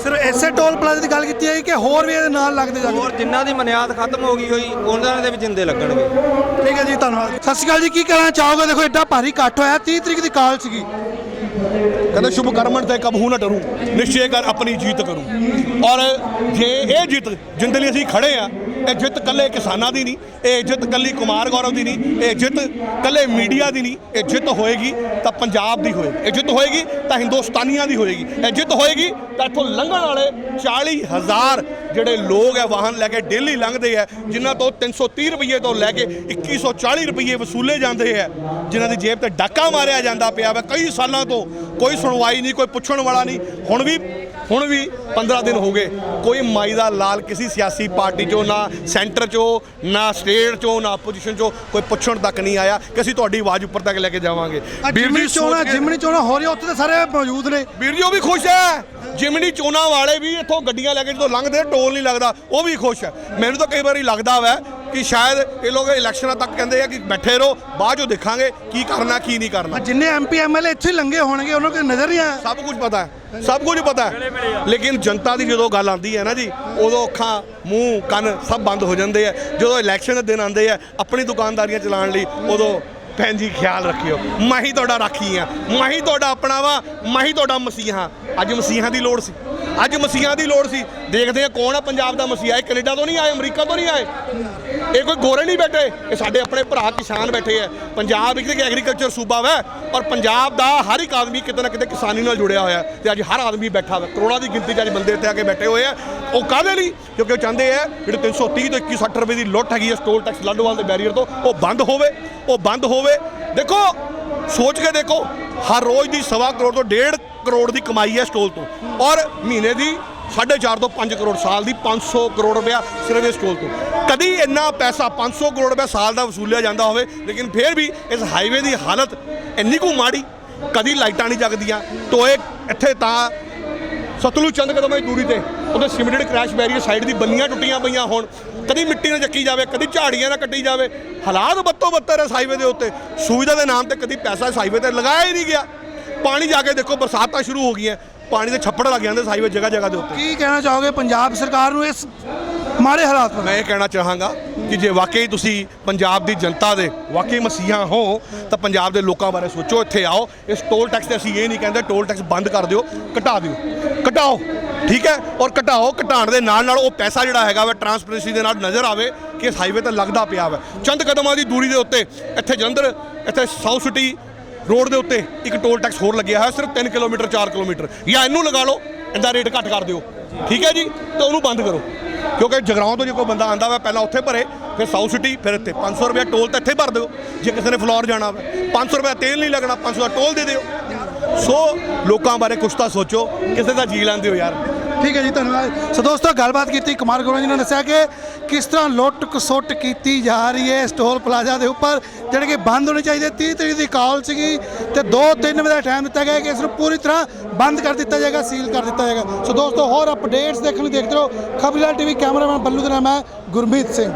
ਸਿਰਫ ਐਸੇ ਟੋਲ ਪਲਾਜ਼ਾ ਦੀ ਗੱਲ ਕੀਤੀ ਹੈ ਕਿ ਹੋਰ ਵੀ ਇਹਦੇ ਨਾਲ ਲੱਗਦੇ ਜਾ ਹੋਰ ਜਿਨ੍ਹਾਂ ਦੀ ਮਨਿਆਦ ਖਤਮ ਹੋ ਗਈ ਹੋਈ ਉਹਨਾਂ ਦੇ ਵੀ ਜਿੰਦੇ ਲੱਗਣਗੇ। ਠੀਕ ਹੈ ਜੀ ਧੰਨਵਾਦ। ਸਤਿ ਸ਼੍ਰੀ ਅਕਾਲ ਜੀ ਕੀ ਕਹਿਣਾ ਚਾਹੋਗੇ? ਦੇਖੋ ਐਡਾ ਭਾਰੀ ਇਕੱਠ ਹੋਇਆ 30 ਤਰੀਕ ਦੀ ਕਾਲ ਸੀਗੀ। ਕਹਿੰਦੇ ਸ਼ੁਭ ਕਰਮਣ ਤੇ ਕਬਹੂ ਨਾ ਡਰੂ, ਨਿਸ਼ਚੈ ਕਰ ਆਪਣੀ ਜੀਤ ਕਰੂ। ਔਰ ਜੇ ਇਹ ਜਿੱਤ ਜਿੰਦੇ ਲਈ ਅਸੀਂ ਖੜੇ ਆ ਇਹ ਜਿੱਤ ਕੱਲੇ ਕਿਸਾਨਾਂ ਦੀ ਨਹੀਂ, ਇਹ ਜਿੱਤ ਕੱਲੀ ਕੁਮਾਰ ਗੌਰਵ ਦੀ ਨਹੀਂ, ਇਹ ਜਿੱਤ ਕੱਲੇ ਮੀਡੀਆ ਦੀ ਨਹੀਂ, ਇਹ ਜਿੱਤ ਹੋਏਗੀ ਤਾਂ ਪੰਜਾਬ ਦੀ ਹੋਏਗੀ। ਇਹ ਜਿੱਤ ਹੋਏਗੀ ਤਾਂ ਹਿੰਦੁਸਤਾਨੀਆਂ ਦੀ ਹੋਏਗੀ। ਇਹ ਜਿੱਤ ਹੋਏਗੀ ਤਾਂ ਇੱਥੋਂ ਲੰਘਣ ਵਾਲੇ 40000 ਜਿਹੜੇ ਲੋਕ ਹੈ ਵਾਹਨ ਲੈ ਕੇ ਡੇਲੀ ਲੰਘਦੇ ਆ, ਜਿਨ੍ਹਾਂ ਤੋਂ 330 ਰੁਪਏ ਤੋਂ ਲੈ ਕੇ 2140 ਰੁਪਏ ਵਸੂਲੇ ਜਾਂਦੇ ਆ, ਜਿਨ੍ਹਾਂ ਦੀ ਜੇਬ ਤੇ ਡਾਕਾ ਮਾਰਿਆ ਜਾਂਦਾ ਪਿਆ ਵਾ ਕਈ ਸਾਲਾਂ ਤੋਂ, ਕੋਈ ਸੁਣਵਾਈ ਨਹੀਂ, ਕੋਈ ਪੁੱਛਣ ਵਾਲਾ ਨਹੀਂ। ਹੁਣ ਵੀ ਹੁਣ ਵੀ 15 ਦਿਨ ਹੋ ਗਏ। ਕੋਈ ਮਾਈ ਦਾ ਲਾਲ ਕਿਸੇ ਸਿਆਸੀ ਪਾਰਟੀ ਚੋਂ ਨਾ ਸੈਂਟਰ ਚੋਂ ਨਾ ਸਟੇਟ ਚੋਂ ਨਾ ਆਪੋਜੀਸ਼ਨ ਚੋਂ ਕੋਈ ਪੁੱਛਣ ਤੱਕ ਨਹੀਂ ਆਇਆ ਕਿ ਅਸੀਂ ਤੁਹਾਡੀ ਆਵਾਜ਼ ਉੱਪਰ ਤੱਕ ਲੈ ਕੇ ਜਾਵਾਂਗੇ। ਵੀਰ ਜਿਮਣੀ ਜੀ ਚੋਣਾ ਜਿਮਣੀ ਚੋਣਾ ਹੋ ਰਹੀ ਆ, ਉੱਥੇ ਤਾਂ ਸਾਰੇ ਮੌਜੂਦ ਨੇ। ਵੀਰ ਜੀ ਉਹ ਵੀ ਖੁਸ਼ ਹੈ। ਜਿਮਨੀ ਚੋਣਾ ਵਾਲੇ ਵੀ ਇੱਥੋਂ ਗੱਡੀਆਂ ਲੈ ਕੇ ਜਦੋਂ ਲੰਘਦੇ ਆ, ਟੋਲ ਨਹੀਂ ਲੱਗਦਾ ਉਹ ਵੀ ਖੁਸ਼ ਹੈ। ਮੈਨੂੰ ਤਾਂ ਕਈ ਵਾਰੀ ਲੱਗਦਾ ਵੈ ਕਿ ਸ਼ਾਇਦ ਇਹ ਲੋਕ ਇਲੈਕਸ਼ਨਾਂ ਤੱਕ ਕਹਿੰਦੇ ਆ ਕਿ ਬੈਠੇ ਰਹੋ ਬਾਅਦ ਚੋਂ ਦੇਖਾਂਗੇ ਕੀ ਕਰਨਾ ਕੀ ਨਹੀਂ ਕਰਨਾ। ਜਿੰਨੇ ਐਮਪੀ ਐਮਐਲਏ ਇੱਥੇ ਲੰਗੇ ਹੋਣਗੇ ਉਹਨਾਂ ਨੂੰ ਨਜ਼ਰ ਨਹੀਂ ਆਇਆ। ਸਭ ਕੁਝ ਪਤਾ ਹੈ। ਸਭ ਕੁਝ ਪਤਾ ਹੈ। ਲੇਕਿਨ ਜਨਤਾ ਦੀ ਜਦੋਂ ਗੱਲ ਆਉਂਦੀ ਹੈ ਨਾ ਜੀ, ਉਦੋਂ ਅੱਖਾਂ, ਮੂੰਹ, ਕੰਨ ਸਭ ਬੰਦ ਹੋ ਜਾਂਦੇ ਆ ਜਦੋਂ ਇਲੈਕਸ਼ਨ ਦੇ ਦਿਨ ਆਉਂਦੇ ਆ ਆਪਣੀ ਦੁਕਾਨਦਾਰੀਆਂ ਚਲਾਉਣ ਲਈ ਉਦੋਂ ਭੈਣ ਜੀ ਖਿਆਲ ਰੱਖਿਓ, ਮੈਂ ਹੀ ਤੁਹਾਡਾ ਰਾਖੀ ਆ ਮੈਂ ਹੀ ਤੁਹਾਡਾ ਆਪਣਾ ਵਾ, ਮੈਂ ਹੀ ਤੁਹਾਡਾ ਮਸੀਹਾ ਅੱਜ ਮਸੀਹਾਂ ਦੀ ਲੋੜ ਸੀ। ਅੱਜ ਮਸੀਹਾਂ ਦੀ ਲੋੜ ਸੀ। ਦੇਖਦੇ ਆ ਕੌਣ ਆ ਪੰਜਾਬ ਦਾ ਮਸੀਹਾ। ਇਹ ਕੈਨੇਡਾ ਤੋਂ ਨਹੀਂ ਆਏ, ਅਮਰੀਕਾ ਤੋਂ ਨਹੀਂ ਆਏ। ਇਹ ਕੋਈ ਗੋਰੇ ਨਹੀਂ ਬੈਠੇ। ਇਹ ਸਾਡੇ ਆਪਣੇ ਭਰਾ ਕਿਸਾਨ ਬੈਠੇ ਆ। ਪੰਜਾਬ ਇੱਕ ਐਗਰੀਕਲਚਰ ਸੂਬਾ ਵਾ ਔਰ ਪੰਜਾਬ ਦਾ ਹਰ ਇੱਕ ਆਦਮੀ ਕਿਤੇ ਨਾ ਕਿਤੇ ਕਿਸਾਨੀ ਨਾਲ ਜੁੜਿਆ ਹੋਇਆ। ਹੈ ਤੇ ਅੱਜ ਹਰ ਆਦਮੀ ਬੈਠਾ ਵਾ। ਕਰੋੜਾਂ ਦੀ ਗਿਣਤੀ 'ਚ ਅੱਜ ਬੰਦੇ ਇੱਥੇ ਆ ਕੇ ਬੈਠੇ ਹੋਏ ਆ। ਉਹ ਕਾਹਦੇ ਲਈ? ਕਿਉਂਕਿ ਉਹ ਚਾਹੁੰਦੇ ਆ ਜਿਹੜੇ 330 ਤੋਂ 2160 ਰੁਪਏ ਦੀ ਲੁੱਟ ਹੈਗੀ ਹੈ ਸਟੋਲ ਟੈਕਸ ਲਾਡੋਵਾਲ ਦੇ ਬੈਰੀਅਰ ਤੋਂ। ਉਹ ਬੰਦ ਹੋਵੇ, ਉਹ ਬੰਦ ਹੋਵੇ। ਦੇਖੋ, ਸੋਚ ਕੇ ਦੇਖੋ, ਹਰ ਰੋਜ਼ ਦੀ ਸਵਾ ਕਰੋੜ ਤੋਂ ਡੇਢ ਕਰੋੜ ਦੀ ਕਮਾਈ ਹੈ ਸਟੋਲ ਤੋਂ। ਔਰ ਮਹੀਨੇ ਦੀ 4.5 ਤੋਂ 5 ਕਰੋੜ, ਸਾਲ ਦੀ 500 ਕਰੋੜ ਰੁਪਇਆ ਸਿਰਫ ਇਸ ਸਟੋਲ ਤੋਂ। ਕਦੀ ਇੰਨਾ ਪੈਸਾ 500 ਕਰੋੜ ਰੁਪਇਆ ਸਾਲ ਦਾ ਵਸੂਲਿਆ ਜਾਂਦਾ ਹੋਵੇ, ਲੇਕਿਨ ਫਿਰ ਵੀ ਇਸ ਹਾਈਵੇ ਦੀ ਹਾਲਤ ਇੰਨੀ ਕੁ ਮਾੜੀ, ਕਦੀ ਲਾਈਟਾਂ ਨਹੀਂ ਜਗਦੀਆਂ। ਟੋਏ ਇੱਥੇ ਤਾਂ ਸਤਲੁਜ ਚੰਦ ਕਦਮ ਦੀ ਦੂਰੀ ਤੇ। ਉਹਦੇ ਸਿਮਟਡ ਕ੍ਰੈਸ਼ ਬੈਰੀਅਰ ਸਾਈਡ ਦੀ ਬੰਨੀਆਂ ਟੁੱਟੀਆਂ ਪਈਆਂ ਹੋਣ। ਕਦੀ ਮਿੱਟੀ ਨਾਲ ਚੱਕੀ ਜਾਵੇ, ਕਦੀ ਝਾੜੀਆਂ ਨਾਲ ਕੱਟੀ ਜਾਵੇ। ਹਾਲਾਤ ਬੱਤੋ ਬੱਤਰ ਹੈ ਇਸ ਹਾਈਵੇ ਦੇ ਉੱਤੇ। ਸੁਵਿਧਾ ਦੇ ਨਾਮ ਤੇ ਕਦੀ ਪੈਸਾ ਇਸ ਹਾਈਵੇ ਤੇ ਲਗਾਇਆ ਹੀ ਨਹੀਂ ਗਿਆ। ਪਾਣੀ ਜਾ ਕੇ ਦੇਖੋ ਬਰਸਾਤਾਂ ਸ਼ੁਰੂ ਹੋ ਗਈਆਂ ਪਾਣੀ ਦੇ ਛੱਪੜ ਲੱਗ ਜਾਂਦੇ ਇਸ ਹਾਈਵੇ ਜਗ੍ਹਾ ਜਗ੍ਹਾ ਦੇ ਉੱਤੇ। ਕੀ ਕਹਿਣਾ ਚਾਹੋਗੇ ਪੰਜਾਬ ਸਰਕਾਰ ਨੂੰ ਇਸ ਮਾੜੇ ਹਾਲਾਤ ਮੈਂ ਇਹ ਕਹਿਣਾ ਚਾਹਾਂਗਾ ਕਿ ਜੇ ਵਾਕਈ ਤੁਸੀਂ ਪੰਜਾਬ ਦੀ ਜਨਤਾ ਦੇ ਵਾਕਈ ਮਸੀਹਾ ਹੋ ਤਾਂ ਪੰਜਾਬ ਦੇ ਲੋਕਾਂ ਬਾਰੇ ਸੋਚੋ ਇੱਥੇ ਆਓ। ਇਸ ਟੋਲ ਟੈਕਸ ਤੇ ਅਸੀਂ ਇਹ ਨਹੀਂ ਕਹਿੰਦੇ ਟੋਲ ਟੈਕਸ ਬੰਦ ਕਰ ਦਿਓ ਘਟਾ ਦਿਓ। ਘਟਾਓ ਠੀਕ ਹੈ? ਔਰ ਘਟਾਓ ਘਟਾਉਣ ਦੇ ਨਾਲ ਨਾਲ ਉਹ ਪੈਸਾ ਜਿਹੜਾ ਹੈਗਾ ਵਾ ਟਰਾਂਸਪੇਰੈਂਸੀ ਦੇ ਨਾਲ ਨਜ਼ਰ ਆਵੇ ਕਿ ਇਸ ਹਾਈਵੇ ਤੇ ਲੱਗਦਾ ਪਿਆ ਵਾ। ਚੰਦ ਕਦਮਾਂ ਦੀ ਦੂਰੀ ਦੇ ਉੱਤੇ ਇੱਥੇ ਜਲੰਧਰ ਇੱਥੇ ਸਾਊਥ ਸਿਟੀ ਰੋਡ ਦੇ ਉੱਤੇ ਇੱਕ ਟੋਲ ਟੈਕਸ ਹੋਰ ਲੱਗਿਆ ਹੋਇਆ, ਸਿਰਫ 3 ਕਿਲੋਮੀਟਰ 4 ਕਿਲੋਮੀਟਰ। ਜਾਂ ਇਹਨੂੰ ਲਗਾ ਲਓ, ਇਹਦਾ ਰੇਟ ਘੱਟ ਕਰ ਦਿਓ। ਠੀਕ ਹੈ ਜੀ? ਤੇ ਉਹਨੂੰ ਬੰਦ ਕਰੋ। ਕਿਉਂਕਿ ਜਗਰਾਉਂ ਤੋਂ ਜੇ ਕੋਈ ਬੰਦਾ ਆਂਦਾ ਵਾ, ਪਹਿਲਾਂ ਉੱਥੇ ਭਰੇ, ਫਿਰ ਸਾਊਥ ਸਿਟੀ ਫਿਰ ਇੱਥੇ। 500 ਰੁਪਏ ਟੋਲ ਤਾਂ ਇੱਥੇ ਭਰ ਦਿਓ, ਜੇ ਕਿਸੇ ਨੇ ਫਲੋਰ ਜਾਣਾ ਵਾ। 500 ਰੁਪਏ ਤੇਲ ਨਹੀਂ ਲੱਗਣਾ 500 ਦਾ ਟੋਲ ਦੇ ਦਿਓ। ਸੋ ਲੋਕਾਂ ਬਾਰੇ ਕੁਛ ਤਾਂ ਸੋਚੋ, ਕਿਸੇ ਦਾ ਜੀ ਲੈਂਦੇ ਹੋ ਯਾਰ। ਠੀਕ ਹੈ ਜੀ, ਧੰਨਵਾਦ। ਸੋ ਦੋਸਤੋ, ਗੱਲਬਾਤ ਕੀਤੀ ਕੁਮਾਰ ਗੋਰਾ ਜੀ ਨੇ ਦੱਸਿਆ ਕਿ ਕਿਸ ਤਰ੍ਹਾਂ ਲੁੱਟ ਖਸੁੱਟ ਕੀਤੀ ਜਾ ਰਹੀ ਹੈ ਇਸ ਟੋਲ ਪਲਾਜ਼ਾ ਦੇ ਉੱਪਰ, ਜਿਹੜੇ ਕਿ ਬੰਦ ਹੋਣੇ ਚਾਹੀਦੇ। 30 ਤਰੀਕ ਦੀ ਕਾਲ ਸੀਗੀ ਤੇ 2-3 ਵਜੇ ਦਾ ਟਾਈਮ ਦਿੱਤਾ ਗਿਆ ਕਿ ਇਸ ਨੂੰ ਪੂਰੀ ਤਰ੍ਹਾਂ ਬੰਦ ਕਰ ਦਿੱਤਾ ਜਾਏਗਾ ਸੀਲ ਕਰ ਦਿੱਤਾ ਜਾਏਗਾ। ਸੋ ਦੋਸਤੋ, ਹੋਰ ਅਪਡੇਟਸ ਦੇਖਣ ਲਈ ਦੇਖਦੇ ਰਹੋ। ਖਬਰਾਂ ਟੀਵੀ ਕੈਮਰਾਮੈਨ ਬੱਲੂ ਦੇ ਨਾਮ ਹੈ ਗੁਰਮੀਤ ਸਿੰਘ।